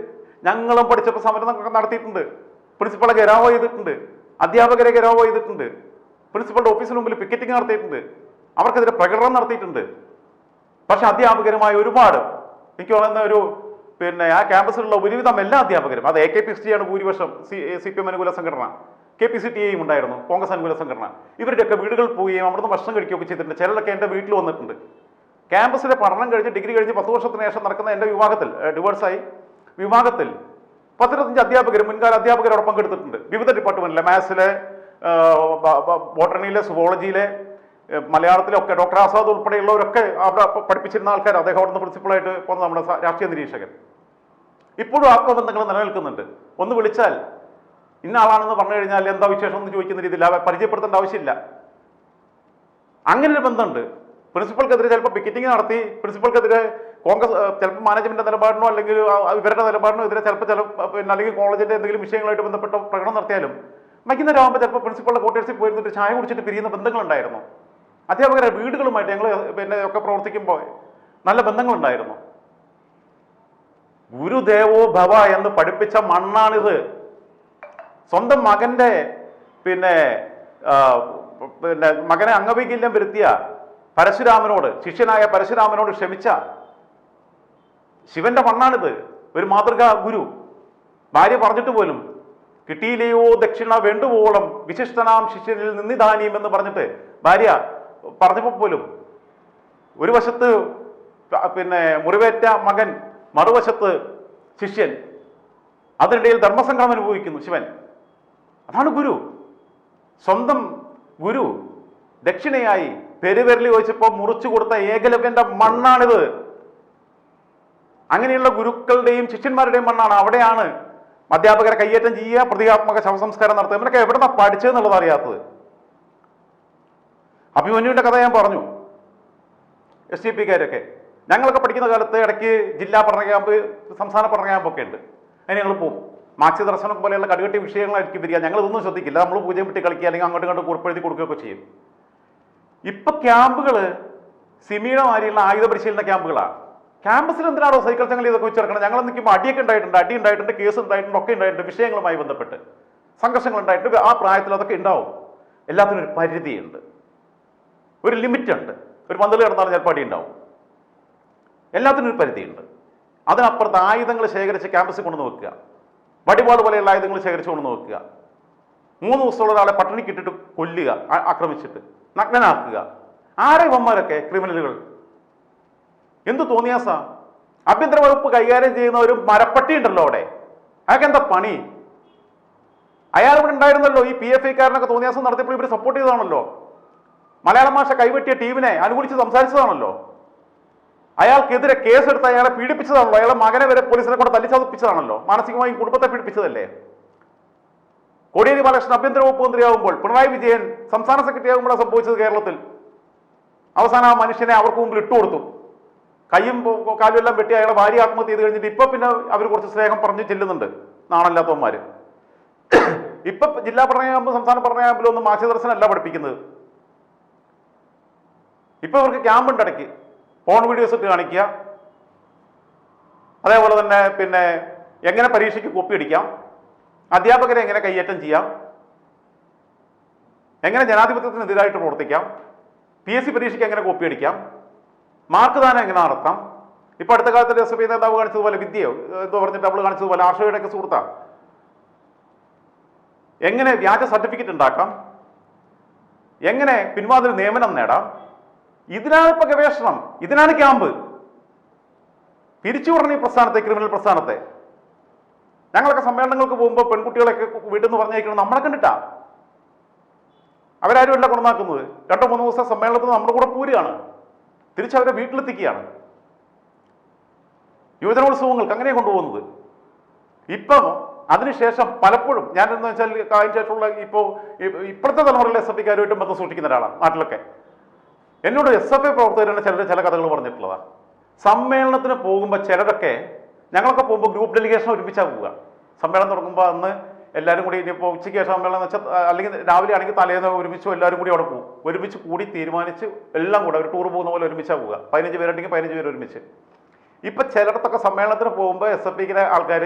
ഞങ്ങളും പഠിച്ചപ്പോൾ സമരം നടത്തിയിട്ടുണ്ട്. പ്രിൻസിപ്പളെ ഗരാവോ ചെയ്തിട്ടുണ്ട്. അധ്യാപകരെ ഗരാവോ ചെയ്തിട്ടുണ്ട്. പ്രിൻസിപ്പളുടെ ഓഫീസിന് മുമ്പിൽ പിക്കറ്റിംഗ് നടത്തിയിട്ടുണ്ട്. അവർക്കെതിരെ പ്രകടനം നടത്തിയിട്ടുണ്ട്. പക്ഷെ അധ്യാപകരുമായ ഒരുപാട് എനിക്ക് പറയുന്ന ഒരു പിന്നെ ആ ക്യാമ്പസിലുള്ള ഒരുവിധം എല്ലാ അധ്യാപകരും അത് എ കെ പി ആണ് ഭൂരിപക്ഷം സി സി പി എം അനുകൂല സംഘടന. കെ പി സി ടി എയും ഉണ്ടായിരുന്നു കോൺഗ്രസ് അനുകൂല സംഘടന. ഇവരുടെയൊക്കെ വീടുകളിൽ പോവുകയും അവിടുന്ന് ഭക്ഷണം കഴിക്കുകയൊക്കെ ചെയ്തിട്ടുണ്ട്. ചിലരൊക്കെ എന്റെ വീട്ടിൽ വന്നിട്ടുണ്ട്. ക്യാമ്പസിലെ പഠനം കഴിഞ്ഞ് ഡിഗ്രി കഴിഞ്ഞ് പത്ത് വർഷത്തിന് ശേഷം നടക്കുന്ന എന്റെ വിവാഹത്തിൽ ഡിവോഴ്സായി. വിവാഹത്തിൽ പത്തിരുപത്തഞ്ച് അധ്യാപകർ മുൻകാല അധ്യാപകരോട് പങ്കെടുത്തിട്ടുണ്ട്. വിവിധ ഡിപ്പാർട്ട്മെന്റിലെ മാത്സിലെ ബോട്ടണിയിലെ സുവോളജിയിലെ മലയാളത്തിലെ ഒക്കെ ഡോക്ടർ ആസാദ് ഉൾപ്പെടെയുള്ളവരൊക്കെ അവിടെ പഠിപ്പിച്ചിരുന്ന ആൾക്കാർ അദ്ദേഹം അവിടുന്ന് പ്രിൻസിപ്പളായിട്ട് പോകുന്ന നമ്മുടെ രാഷ്ട്രീയ നിരീക്ഷകൻ. ഇപ്പോഴും ആത്മബന്ധങ്ങൾ നിലനിൽക്കുന്നുണ്ട്. ഒന്ന് വിളിച്ചാൽ ഇന്ന ആളാണെന്ന് പറഞ്ഞു കഴിഞ്ഞാൽ എന്താ വിശേഷം? എന്ന് ചോദിക്കുന്ന രീതിയിൽ പരിചയപ്പെടുത്തേണ്ട ആവശ്യമില്ല. അങ്ങനെ ഒരു ബന്ധമുണ്ട്. പ്രിൻസിപ്പൾക്കെതിരെ ചിലപ്പോൾ പിക്കറ്റിംഗ് നടത്തി പ്രിൻസിപ്പൾക്കെതിരെ കോൺഗ്രസ് ചിലപ്പോൾ മാനേജ്മെന്റ് നിലപാടിനോ അല്ലെങ്കിൽ ഇവരുടെ നിലപാടിനോ എതിരെ ചിലപ്പോൾ ചില പിന്നെ അല്ലെങ്കിൽ കോളേജിന്റെ എന്തെങ്കിലും വിഷയങ്ങളായിട്ട് ബന്ധപ്പെട്ട പ്രകടനം നടത്തിയാലും വൈകുന്നേരം ആകുമ്പോൾ ചിലപ്പോൾ പ്രിൻസിപ്പളുടെ കോട്ടേഴ്സിൽ പോയിരുന്നിട്ട് ചായ കുടിച്ചിട്ട് പിരിയുന്ന ബന്ധങ്ങളുണ്ടായിരുന്നു. അധ്യാപകരെ വീടുകളുമായിട്ട് ഞങ്ങൾ പിന്നെ ഒക്കെ പ്രവർത്തിക്കുമ്പോൾ നല്ല ബന്ധങ്ങളുണ്ടായിരുന്നു. ഗുരുദേവോ ഭവ എന്ന് പഠിപ്പിച്ച മണ്ണാണിത്. സ്വന്തം മകന്റെ പിന്നെ പിന്നെ മകനെ അംഗവൈകല്യം വരുത്തിയ പരശുരാമനോട് ശിഷ്യനായ പരശുരാമനോട് ക്ഷമിച്ച ശിവന്റെ മണ്ണാണിത് ഒരു മാതൃകാ ഗുരു. ഭാര്യ പറഞ്ഞിട്ട് പോലും കിട്ടിയില്ലയോ ദക്ഷിണ വേണ്ടുവോളം വിശിഷ്ടനാം ശിഷ്യനിൽ നിന്നിധാനിയും എന്ന് പറഞ്ഞിട്ട് ഭാര്യ പറഞ്ഞപ്പോൾ പോലും ഒരു വശത്ത് പിന്നെ മുറിവേറ്റ മകൻ മറുവശത്ത് ശിഷ്യൻ അതിനിടയിൽ ധർമ്മസംഘം അനുഭവിക്കുന്നു ശിവൻ. അതാണ് ഗുരു. സ്വന്തം ഗുരു ദക്ഷിണയായി പെരുവിരലി ചോദിച്ചപ്പോൾ മുറിച്ചു കൊടുത്ത ഏകലവ്യന്റെ മണ്ണാണിത്. അങ്ങനെയുള്ള ഗുരുക്കളുടെയും ശിഷ്യന്മാരുടെയും മണ്ണാണ്. അവിടെയാണ് അധ്യാപകരെ കയ്യേറ്റം ചെയ്യുക പ്രതീകാത്മക ശവസംസ്കാരം നടത്തുക. ഇവരൊക്കെ എവിടെ നിന്നാണ് പഠിച്ചതെന്നുള്ളത് അറിയാത്തത്. അഭിമന്യുവിന്റെ കഥ ഞാൻ പറഞ്ഞു. എസ് ഡി പിക്കാരൊക്കെ ഞങ്ങളൊക്കെ പഠിക്കുന്ന കാലത്ത് ഇടയ്ക്ക് ജില്ലാ പഠന ക്യാമ്പ് സംസ്ഥാന പഠന ക്യാമ്പൊക്കെ ഉണ്ട്. അതിന് ഞങ്ങൾ പോകും മാക്സി ദർശനം പോലെയുള്ള കടുകട്ടി വിഷയങ്ങളായിരിക്കും വരിക. ഞങ്ങൾ ഇതൊന്നും ശ്രദ്ധിക്കില്ല. നമ്മൾ പൂജയും വിട്ട് കളിക്കുക അല്ലെങ്കിൽ അങ്ങോട്ടും ഇങ്ങോട്ടും കുറിപ്പെഴുതി കൊടുക്കുകയൊക്കെ ചെയ്യും. ഇപ്പൊ ക്യാമ്പുകൾ സിമിയുടെ മാതിരിയുള്ള ആയുധ പരിശീലന ക്യാമ്പുകളാണ് ക്യാമ്പസിൽ എന്തിനാണോ സൈക്കിൾ ചങ്ങൽ ഇതൊക്കെ വെച്ചെടുക്കണം? ഞങ്ങൾ നിൽക്കുമ്പോൾ അടിയൊക്കെ ഉണ്ടായിട്ടുണ്ട് അടി ഉണ്ടായിട്ടുണ്ട് കേസ് ഉണ്ടായിട്ടുണ്ട് ഒക്കെ ഉണ്ടായിട്ടുണ്ട് വിഷയങ്ങളുമായി ബന്ധപ്പെട്ട്. സംഘർഷങ്ങൾ ഉണ്ടായിട്ടുണ്ട് ആ പ്രായത്തിൽ അതൊക്കെ ഉണ്ടാവും. എല്ലാത്തിനും ഒരു പരിധിയുണ്ട്. ഒരു ലിമിറ്റ് ഉണ്ട് ഒരു പന്തൽ കിടന്നാലും ചിലപ്പോൾ അടി ഉണ്ടാവും. എല്ലാത്തിനും ഒരു പരിധിയുണ്ട്. അതിനപ്പുറത്ത് ആയുധങ്ങൾ ശേഖരിച്ച് ക്യാമ്പസിൽ കൊണ്ടു വെക്കുക. വടിപാട് പോലെയുള്ള ആയുധങ്ങൾ ശേഖരിച്ച് കൊണ്ടു വെക്കുക. മൂന്ന് ദിവസമുള്ള ഒരാളെ പട്ടിണിക്ക് ഇട്ടിട്ട് കൊല്ലുക ആക്രമിച്ചിട്ട്. നഗ്നനാക്കുക. ആരെ ഇവന്മാരൊക്കെ ക്രിമിനലുകൾ? എന്തു തോന്നിയാസ? ആഭ്യന്തര വകുപ്പ് കൈകാര്യം ചെയ്യുന്ന ഒരു മരപ്പട്ടി ഉണ്ടല്ലോ അവിടെ. അയാൾക്ക് എന്താ പണി? അയാൾ ഇവിടെ ഉണ്ടായിരുന്നല്ലോ ഈ പി എഫ് ഐക്കാരനൊക്കെ തോന്നിയാസം നടത്തിയപ്പോൾ ഇവർ സപ്പോർട്ട് ചെയ്തതാണല്ലോ. മലയാളം ഭാഷ കൈവെട്ടിയ ടീമിനെ അനുകൂലിച്ച് സംസാരിച്ചതാണല്ലോ. അയാൾക്കെതിരെ കേസെടുത്ത് അയാളെ പീഡിപ്പിച്ചതാണല്ലോ. അയാളെ മകനെ വരെ പോലീസിനെ കൊണ്ട് തല്ലിച്ചതപ്പിച്ചതാണല്ലോ. മാനസികമായും കുടുംബത്തെ പീഡിപ്പിച്ചതല്ലേ? കോടിയേരി ബാലകൃഷ്ണൻ ആഭ്യന്തര വകുപ്പ് മന്ത്രിയാകുമ്പോൾ പിണറായി വിജയൻ സംസ്ഥാന സെക്രട്ടറി ആകുമ്പോഴാണ് സംഭവിച്ചത് കേരളത്തിൽ. അവസാനം ആ മനുഷ്യനെ അവർക്ക് മുമ്പിൽ ഇട്ടുകൊടുത്തു കയ്യും കാലും എല്ലാം വെട്ടി അയാളെ ഭാര്യ ആത്മഹത്യ ചെയ്ത് കഴിഞ്ഞിട്ട് ഇപ്പൊ പിന്നെ അവർ കുറച്ച് സ്നേഹം പറഞ്ഞു ചെല്ലുന്നുണ്ട്. നാണല്ലാത്തവന്മാര്. ഇപ്പൊ ജില്ലാ പഠനയാകുമ്പോൾ സംസ്ഥാന പഠനയാകുമ്പോഴൊന്നും മാർഗദർശനമല്ല പഠിപ്പിക്കുന്നത്. ഇപ്പൊ ഇവർക്ക് ക്യാമ്പുണ്ട് ഇടയ്ക്ക്. ഫോൺ വീഡിയോസ് ഇട്ട് കാണിക്കുക. അതേപോലെ തന്നെ പിന്നെ എങ്ങനെ പരീക്ഷയ്ക്ക് കോപ്പി അടിക്കാം. അധ്യാപകരെ എങ്ങനെ കൈയേറ്റം ചെയ്യാം? എങ്ങനെ ജനാധിപത്യത്തിനെതിരായിട്ട് പ്രവർത്തിക്കാം? പി എസ് സി പരീക്ഷയ്ക്ക് എങ്ങനെ കോപ്പി അടിക്കാം? മാർക്ക് ദാനം എങ്ങനെ നടത്താം? ഇപ്പൊ അടുത്ത കാലത്ത് എസ് പി നേതാവ് കാണിച്ചതുപോലെ വിദ്യയോ എന്തോ പറഞ്ഞിട്ട് നമ്മൾ കാണിച്ചതുപോലെ ആർഷയുടെ ഒക്കെ സുഹൃത്താ. എങ്ങനെ വ്യാജ സർട്ടിഫിക്കറ്റ് ഉണ്ടാക്കാം? എങ്ങനെ പിൻവാതിൽ നിയമനം നേടാം? ഇതിനാണ് ഇപ്പൊ ഗവേഷണം. ഇതിനാണ് ക്യാമ്പ്. പിരിച്ചുവിടണം ഈ പ്രസ്ഥാനത്തെ ക്രിമിനൽ പ്രസ്ഥാനത്തെ. ഞങ്ങളൊക്കെ സമ്മേളനങ്ങൾക്ക് പോകുമ്പോൾ പെൺകുട്ടികളൊക്കെ വീട്ടിൽ നിന്ന് പറഞ്ഞേക്കണം നമ്മളെ കണ്ടിട്ടാ. അവരാരും അല്ല കൊണ്ടുവന്നാക്കുന്നത് രണ്ടോ മൂന്നോ ദിവസം സമ്മേളനത്തിന് നമ്മുടെ കൂടെ പൂരുകയാണ്. തിരിച്ചവരെ വീട്ടിലെത്തിക്കുകയാണ്. യുവജനോത്സവങ്ങൾക്ക് അങ്ങനെ കൊണ്ടുപോകുന്നത്. ഇപ്പം അതിനുശേഷം പലപ്പോഴും ഞാൻ എന്ന് വെച്ചാൽ അതിന് ശേഷമുള്ള ഇപ്പോൾ ഇപ്പോഴത്തെ തലമുറയിലെ എസ് എഫ് ഐക്കാരുമായിട്ട് ബന്ധം സൂക്ഷിക്കുന്ന ഒരാളാണ് നാട്ടിലൊക്കെ. എന്നോട് എസ് എഫ് ഐ പ്രവർത്തകരുടെ ചിലർ ചില കഥകൾ പറഞ്ഞിട്ടുള്ളതാണ് സമ്മേളനത്തിന് പോകുമ്പോൾ ചിലരൊക്കെ ഞങ്ങളൊക്കെ പോകുമ്പോൾ ഗ്രൂപ്പ് ഡെലിഗേഷൻ ഒരുമിച്ചാണ് പോവുക. സമ്മേളനം തുടങ്ങുമ്പോൾ അന്ന് എല്ലാവരും കൂടി ഇനിയിപ്പോൾ ഉച്ചയ്ക്ക് ശേഷം സമ്മേളനം വെച്ചാൽ അല്ലെങ്കിൽ രാവിലെ ആണെങ്കിൽ തലേന്ന് ഒരുമിച്ച് എല്ലാവരും കൂടി അവിടെ പോകും. ഒരുമിച്ച് കൂടി തീരുമാനിച്ച് എല്ലാം കൂടെ ഒരു ടൂർ പോകുന്ന പോലെ ഒരുമിച്ചാണ് പോവുക. പതിനഞ്ച് പേരുണ്ടെങ്കിൽ പതിനഞ്ച് പേര് ഒരുമിച്ച്. ഇപ്പം ചിലയിടത്തൊക്കെ സമ്മേളനത്തിന് പോകുമ്പോൾ എസ് എഫ് ഐക്കിലെ ആൾക്കാർ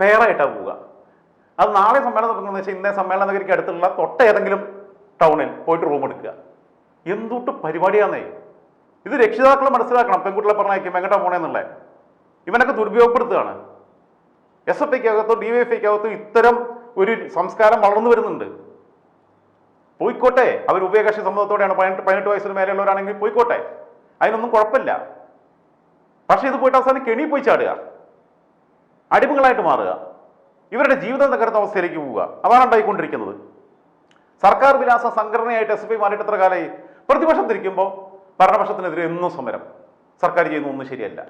പെയറായിട്ടാണ് പോവുക. അത് നാളെ സമ്മേളനം തുടങ്ങുന്നത് വെച്ചാൽ ഇന്നേ സമ്മേളന നഗരിക്ക് അടുത്തുള്ള തൊട്ട ഏതെങ്കിലും ടൗണിൽ പോയിട്ട് റൂം എടുക്കുക. എന്തുട്ട് പരിപാടിയാന്നേ. ഇത് രക്ഷിതാക്കൾ മനസ്സിലാക്കണം. പെൺകുട്ടികളെ പറഞ്ഞയക്കും എങ്ങോട്ടാണ് പോണേന്നുള്ളത് ഇവനൊക്കെ ദുരുപയോഗപ്പെടുത്തുകയാണ്. എസ് എഫ് ഐക്കകത്തും ഡി വൈ എഫ് ഐക്കകത്തും ഇത്തരം ഒരു സംസ്കാരം വളർന്നു വരുന്നുണ്ട്. പോയിക്കോട്ടെ അവർ ഉഭയകക്ഷി സമ്മതത്തോടെയാണ് പതിനെട്ട് പതിനെട്ട് വയസ്സിന് മേലെയുള്ളവരാണെങ്കിൽ പോയിക്കോട്ടെ അതിനൊന്നും കുഴപ്പമില്ല. പക്ഷേ ഇത് പോയിട്ട് അവസാനം കെണി പോയി ചാടുക. അടിമകളായിട്ട് മാറുക. ഇവരുടെ ജീവിതം തകർത്ത അവസ്ഥയിലേക്ക് പോവുക. അതാണ് ഉണ്ടായിക്കൊണ്ടിരിക്കുന്നത്. സർക്കാർ വിലാസ സംഘടനയായിട്ട് എസ് ഐ മാറിയിട്ട് എത്ര കാലമായി? പ്രതിപക്ഷം തിരിക്കുമ്പോൾ ഭരണപക്ഷത്തിനെതിരെ എന്നും സമരം. സർക്കാർ ചെയ്യുന്ന ഒന്നും ശരിയല്ല.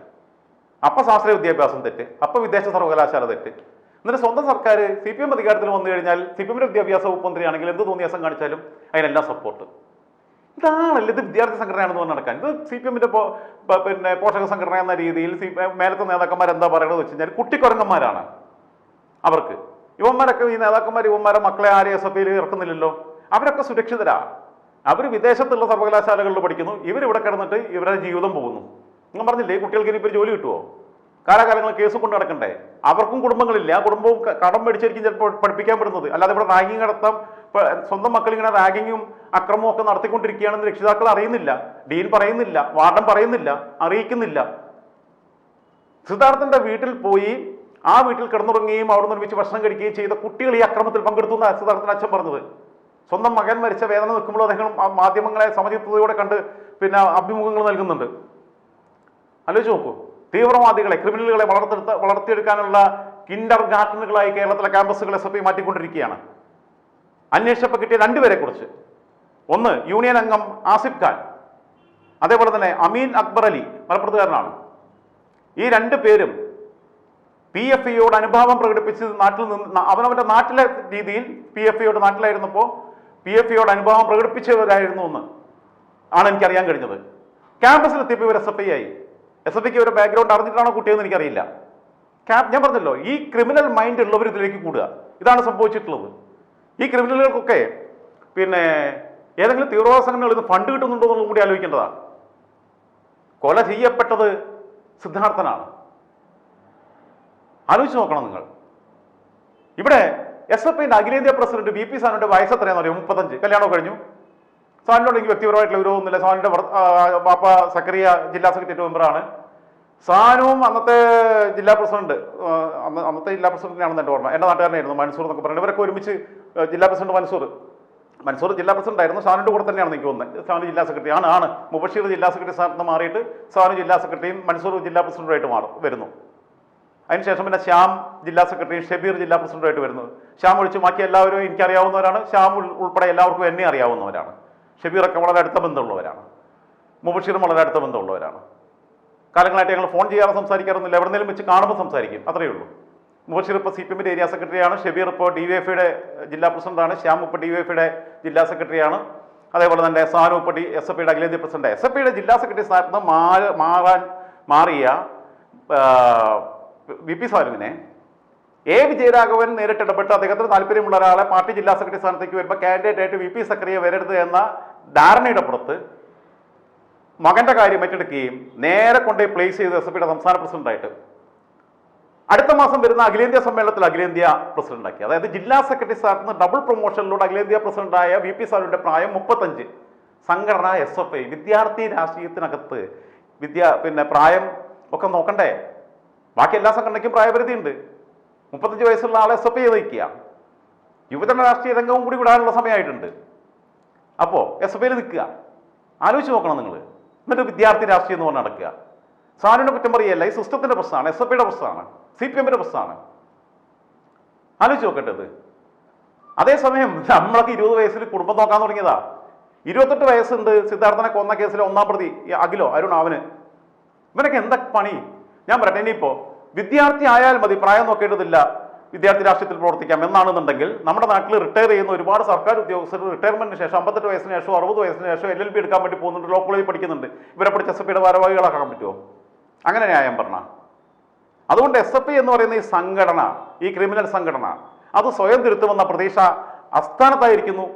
അപ്പൊ ശാസ്ത്രീയ വിദ്യാഭ്യാസം തെറ്റ് അപ്പൊ വിദേശ സർവകലാശാല തെറ്റ്. എന്നിട്ട് സ്വന്തം സർക്കാർ സി പി എം അധികാരത്തിൽ വന്നു കഴിഞ്ഞാൽ സി പി എമ്മിന്റെ വിദ്യാഭ്യാസ വകുപ്പ് മന്ത്രിയാണെങ്കിൽ എന്ത് തോന്നിയാസം കാണിച്ചാലും അതിനെല്ലാം സപ്പോർട്ട് ഇതാണല്ലോ ഇത് വിദ്യാർത്ഥി സംഘടനയാണെന്ന് പറഞ്ഞ് നടക്കാൻ. ഇത് സി പി എമ്മിന്റെ പിന്നെ പോഷക സംഘടന എന്ന രീതിയിൽ സി മേലത്തെ നേതാക്കന്മാർ എന്താ പറയുന്നത് വെച്ച് കഴിഞ്ഞാൽ കുട്ടിക്കുരങ്ങന്മാരാണ് അവർക്ക്. യുവന്മാരൊക്കെ ഈ നേതാക്കന്മാർ യുവന്മാരെ മക്കളെ ആരെ എസ് എഫ് ഇറക്കുന്നില്ലല്ലോ. അവരൊക്കെ സുരക്ഷിതരാ. അവർ വിദേശത്തുള്ള സർവകലാശാലകളിൽ പഠിക്കുന്നു. ഇവരിവിടെ കിടന്നിട്ട് ഇവരുടെ ജീവിതം പോകുന്നു. ഞാൻ പറഞ്ഞില്ലേ കുട്ടികൾക്ക് ഇനിയിപ്പോൾ ജോലി കിട്ടുമോ കാലാകാലങ്ങൾ കേസ് കൊണ്ട് നടക്കണ്ടേ? അവർക്കും കുടുംബങ്ങളില്ല. ആ കുടുംബവും കടം മേടിച്ചായിരിക്കും ചിലപ്പോൾ പഠിപ്പിക്കാൻ പെടുന്നത്. അല്ലാതെ ഇവിടെ റാഗിങ് നടത്താം സ്വന്തം മക്കൾ ഇങ്ങനെ റാഗിങ്ങും അക്രമവും ഒക്കെ നടത്തിക്കൊണ്ടിരിക്കുകയാണെന്ന് രക്ഷിതാക്കൾ അറിയുന്നില്ല. ഡീൻ പറയുന്നില്ല വാർഡൻ പറയുന്നില്ല അറിയിക്കുന്നില്ല. സിദ്ധാർത്ഥന്റെ വീട്ടിൽ പോയി ആ വീട്ടിൽ കിടന്നുറങ്ങുകയും അവിടെ നിന്ന് ഒരുമിച്ച് ഭക്ഷണം കഴിക്കുകയും ചെയ്ത കുട്ടികൾ ഈ അക്രമത്തിൽ പങ്കെടുത്തു എന്നാണ് സിദ്ധാർത്ഥൻ അച്ഛൻ പറഞ്ഞത്. സ്വന്തം മകൻ മരിച്ച വേദന നിൽക്കുമ്പോൾ അദ്ദേഹം മാധ്യമങ്ങളെ സമചിത്വതയോടെ കണ്ട് പിന്നെ അഭിമുഖങ്ങൾ നൽകുന്നുണ്ട്. ആലോചിച്ച് നോക്കൂ. തീവ്രവാദികളെ ക്രിമിനലുകളെ വളർത്തെടുത്ത് വളർത്തിയെടുക്കാനുള്ള കിൻഡർ ഗാർഡനുകളായി കേരളത്തിലെ ക്യാമ്പസുകൾ എസ് എഫ് ഐ മാറ്റിക്കൊണ്ടിരിക്കുകയാണ്. അന്വേഷിച്ചപ്പോൾ കിട്ടിയ രണ്ടുപേരെ കുറിച്ച്. ഒന്ന് യൂണിയൻ അംഗം ആസിഫ് ഖാൻ. അതേപോലെ തന്നെ അമീൻ അക്ബർ അലി മലപ്പുറത്തുകാരനാണ്. ഈ രണ്ട് പേരും പി എഫ് ഇയോട് അനുഭാവം പ്രകടിപ്പിച്ച് നാട്ടിൽ നിന്ന് അവനവന്റെ നാട്ടിലെ രീതിയിൽ പി എഫ് ഇയോട് നാട്ടിലായിരുന്നപ്പോൾ പി എഫ് ഇയോട് അനുഭാവം പ്രകടിപ്പിച്ചവരായിരുന്നു എന്ന് ആണ് എനിക്കറിയാൻ കഴിഞ്ഞത്. ക്യാമ്പസിലെത്തിയപ്പോൾ ഇവർ എസ് എഫ് ഐ ആയി. എസ് എഫ് ഐക്ക് ഒരു ബാക്ക്ഗ്രൗണ്ട് അറിഞ്ഞിട്ടാണോ കുട്ടിയെന്ന് എനിക്കറിയില്ല. ക്യാപ് ഞാൻ പറഞ്ഞല്ലോ ഈ ക്രിമിനൽ മൈൻഡ് ഉള്ളവർ ഇതിലേക്ക് കൂടുക. ഇതാണ് സംഭവിച്ചിട്ടുള്ളത്. ഈ ക്രിമിനലുകൾക്കൊക്കെ പിന്നെ ഏതെങ്കിലും തീവ്രവാദ സംഘടനകൾ ഇത് ഫണ്ട് കിട്ടുന്നുണ്ടോ എന്നുള്ളത് കൂടി ആലോചിക്കേണ്ടതാണ് കൊല ചെയ്യപ്പെട്ടത് സിദ്ധാർത്ഥനാണ്. ആലോചിച്ച് നോക്കണം നിങ്ങൾ. ഇവിടെ എസ് എഫ് ഐന്റെ അഖിലേന്ത്യാ പ്രസിഡന്റ് ബി പി സാനുവിന്റെ വയസ്സ് എത്രയാണെന്ന് അറിയോ? മുപ്പത്തഞ്ച്. കല്യാണം കഴിഞ്ഞു. സാനിനോട് എനിക്ക് വ്യക്തിപരമായിട്ടുള്ള വിരോധമൊന്നുമില്ല. ആ, ബാപ്പ സക്കറിയ ജില്ലാ സെക്രട്ടറി മെമ്പറാണ്. സാനുവും അന്നത്തെ ജില്ലാ പ്രസിഡന്റ് അന്നത്തെ ജില്ലാ പ്രസിഡന്റിനാണെന്ന് എന്റെ ഓർമ്മ. എന്റെ നാട്ടുകാരനായിരുന്നു മൻസൂർ എന്നൊക്കെ പറയുന്നത് ഇവരൊക്കെ ഒരുമിച്ച് ജില്ലാ പ്രസിഡന്റ് മൻസൂർ. മൻസൂർ ജില്ലാ പ്രസിഡന്റ് ആയിരുന്നു സാനിന്റെ കൂടെ തന്നെയാണ് എനിക്ക് തോന്നുന്നത്. സാനു ജില്ലാ സെക്രട്ടറി ആണ് ആണ്. മുബഷീർ ജില്ലാ സെക്രട്ടറി സ്ഥാനത്ത് മാറിയിട്ട് സാനു ജില്ലാ സെക്രട്ടറിയും മൻസൂർ ജില്ലാ പ്രസിഡന്റുമായിട്ട് മാറും വരുന്നു. അതിനുശേഷം പിന്നെ ശ്യാം ജില്ലാ സെക്രട്ടറിയും ഷബീർ ജില്ലാ പ്രസിഡന്റുമായിട്ട് വരുന്നത്. ശ്യാം ഒഴിച്ച് ബാക്കി എല്ലാവരും എനിക്കറിയാവുന്നവരാണ്. ശ്യാം ഉൾപ്പെടെ എല്ലാവർക്കും എന്നെ അറിയാവുന്നവരാണ്. ഷബീറൊക്കെ വളരെ അടുത്ത ബന്ധമുള്ളവരാണ്. മുബഷീറും വളരെ അടുത്ത ബന്ധമുള്ളവരാണ്. കാലങ്ങളായിട്ട് ഞങ്ങൾ ഫോൺ ചെയ്യാതെ സംസാരിക്കാറൊന്നുമില്ല. എവിടെന്നെങ്കിലും വെച്ച് കാണുമ്പോൾ സംസാരിക്കും. അത്രയേ ഉള്ളൂ. മുബഷീർ ഇപ്പോൾ സി പി എമ്മിന്റെ ഏരിയ സെക്രട്ടറിയാണ്. ഷബീർ ഇപ്പോൾ ഡി വൈ എഫിയുടെ ജില്ലാ പ്രസിഡന്റാണ്. ശ്യാം ഇപ്പോൾ ഡി വൈ എഫിയുടെ ജില്ലാ സെക്രട്ടറിയാണ്. അതേപോലെ തന്നെ സാനു ഇപ്പോൾ ഡി എസ് എഫ് ഐയുടെ അഖിലേന്ത്യ പ്രസിഡന്റ്. എസ് എഫ് ഐയുടെ ജില്ലാ സെക്രട്ടറി സ്ഥാനത്ത് നിന്ന് മാറ- മാറാൻ മാറിയ വി പി സാനുവിനെ എ വിജയരാഘവൻ നേരിട്ടിടപെട്ട് അദ്ദേഹത്തിന് താല്പര്യമുള്ള ഒരാളെ പാർട്ടി ജില്ലാ സെക്രട്ടറി സ്ഥാനത്തേക്ക് വരുമ്പോൾ കാൻഡിഡേറ്റ് ആയിട്ട് വി പി സക്രിയ വരരുത് എന്ന ധാരണയുടെ പുറത്ത് മകന്റെ കാര്യം ഏറ്റെടുക്കുകയും നേരെ കൊണ്ടുപോയി പ്ലേസ് ചെയ്ത് എസ് പിയുടെ സംസ്ഥാന പ്രസിഡന്റായിട്ട്. അടുത്ത മാസം വരുന്ന അഖിലേന്ത്യാ സമ്മേളനത്തിൽ അഖിലേന്ത്യാ പ്രസിഡന്റാക്കി അതായത് ജില്ലാ സെക്രട്ടറി സ്ഥാനത്ത് നിന്ന് ഡബിൾ പ്രൊമോഷനിലൂടെ അഖിലേന്ത്യാ പ്രസിഡന്റായ വി പി സാറിന്റെ പ്രായം മുപ്പത്തഞ്ച്. സംഘടന എസ് എഫ് ഐ വിദ്യാർത്ഥി രാഷ്ട്രീയത്തിനകത്ത് വിദ്യാ പിന്നെ പ്രായം ഒക്കെ നോക്കണ്ടേ? ബാക്കി എല്ലാ സംഘടനയ്ക്കും പ്രായപരിധി ഉണ്ട് മുപ്പത്തഞ്ച് വയസ്സുള്ള ആളെ എസ് എഫ് ഐ നയിക്കുക യുവജന രാഷ്ട്രീയ രംഗവും കൂടി വിടാനുള്ള സമയമായിട്ടുണ്ട്. അപ്പോൾ എസ് എഫ് ഐയിൽ നിൽക്കുക. ആലോചിച്ച് നോക്കണം നിങ്ങൾ. എന്നിട്ട് വിദ്യാർത്ഥി രാഷ്ട്രീയം എന്ന് പറഞ്ഞ് നടക്കുക. സാറിന്റെ കുറ്റം പറയല്ല. ഈ സിസ്റ്റത്തിന്റെ പ്രശ്നമാണ്. എസ് എഫ് ഐയുടെ പ്രശ്നമാണ്. സി പി എമ്മിന്റെ പ്രശ്നമാണ്. ആലോചിച്ച് നോക്കട്ടെ ഇത്. അതേസമയം നമ്മളൊക്കെ ഇരുപത് വയസ്സിൽ കുടുംബം നോക്കാൻ തുടങ്ങിയതാ. ഇരുപത്തെട്ട് വയസ്സുണ്ട്. സിദ്ധാർത്ഥനെ കൊന്ന കേസിലെ ഒന്നാം പ്രതി അഖിലോ അരുൺ അവന് ഇവനൊക്കെ എന്താ പണി? ഞാൻ പറയട്ടെ ഇനിയിപ്പോൾ വിദ്യാർത്ഥി ആയാൽ മതി. പ്രായം നോക്കേണ്ടതില്ല. വിദ്യാർത്ഥി രാഷ്ട്രീയത്തിൽ പ്രവർത്തിക്കാം എന്നാണെന്നുണ്ടെങ്കിൽ നമ്മുടെ നാട്ടിൽ റിട്ടയർ ചെയ്യുന്ന ഒരുപാട് സർക്കാർ ഉദ്യോഗസ്ഥർ റിട്ടയർമെന്റിന് ശേഷം അമ്പത്തെട്ട് വയസ്സിന് ശേഷം അറുപത് വയസ്സിന് ശേഷം എൽ എൽ ബി എടുക്കാൻ വേണ്ടി പോകുന്നുണ്ട് ലോ കോളേജിൽ പഠിക്കുന്നുണ്ട്. ഇവരെ പഠിച്ച എസ് എഫ് ഭാരവാഹികളാക്കാൻ പറ്റുമോ? അങ്ങനെ ന്യായം പറഞ്ഞ. അതുകൊണ്ട് എസ് എഫ് ഐ എന്ന് പറയുന്ന ഈ സംഘടന ഈ ക്രിമിനൽ സംഘടന അത് സ്വയം തിരുത്തുമെന്ന പ്രതീക്ഷ അസ്ഥാനത്തായിരിക്കുന്നു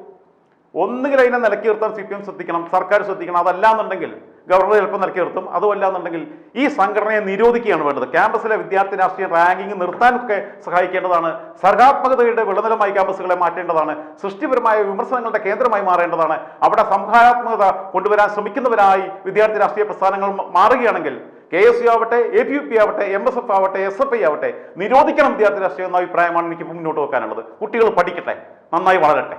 ഒന്നുകിൽ അതിനെ നിലക്കി നിർത്താൻ സി പി എം ശ്രദ്ധിക്കണം സർക്കാർ ശ്രദ്ധിക്കണം അതല്ല എന്നുണ്ടെങ്കിൽ ഗവർണർ ചിലപ്പോൾ നിലക്കി നിർത്തും. അതുമല്ലാന്നുണ്ടെങ്കിൽ ഈ സംഘടനയെ നിരോധിക്കുകയാണ് വേണ്ടത്. ക്യാമ്പസിലെ വിദ്യാർത്ഥി രാഷ്ട്രീയ റാങ്കിങ് നിർത്താനൊക്കെ സഹായിക്കേണ്ടതാണ്. സർഗാത്മകതയുടെ വിളനിലമായി ക്യാമ്പസുകളെ മാറ്റേണ്ടതാണ്. സൃഷ്ടിപരമായ വിമർശനങ്ങളുടെ കേന്ദ്രമായി മാറേണ്ടതാണ്. അവിടെ സംഹാരാത്മകത കൊണ്ടുവരാൻ ശ്രമിക്കുന്നവരായി വിദ്യാർത്ഥി രാഷ്ട്രീയ പ്രസ്ഥാനങ്ങൾ മാറുകയാണെങ്കിൽ കെ എസ് യു ആവട്ടെ എ പി യു പി ആവട്ടെ എം എസ് എഫ് ആവട്ടെ എസ് എഫ് ഐ ആവട്ടെ നിരോധിക്കണം വിദ്യാർത്ഥി രാഷ്ട്രീയം എന്ന അഭിപ്രായമാണ് എനിക്ക് മുന്നോട്ട് വെക്കാനുള്ളത്. കുട്ടികൾ പഠിക്കട്ടെ നന്നായി വളരട്ടെ.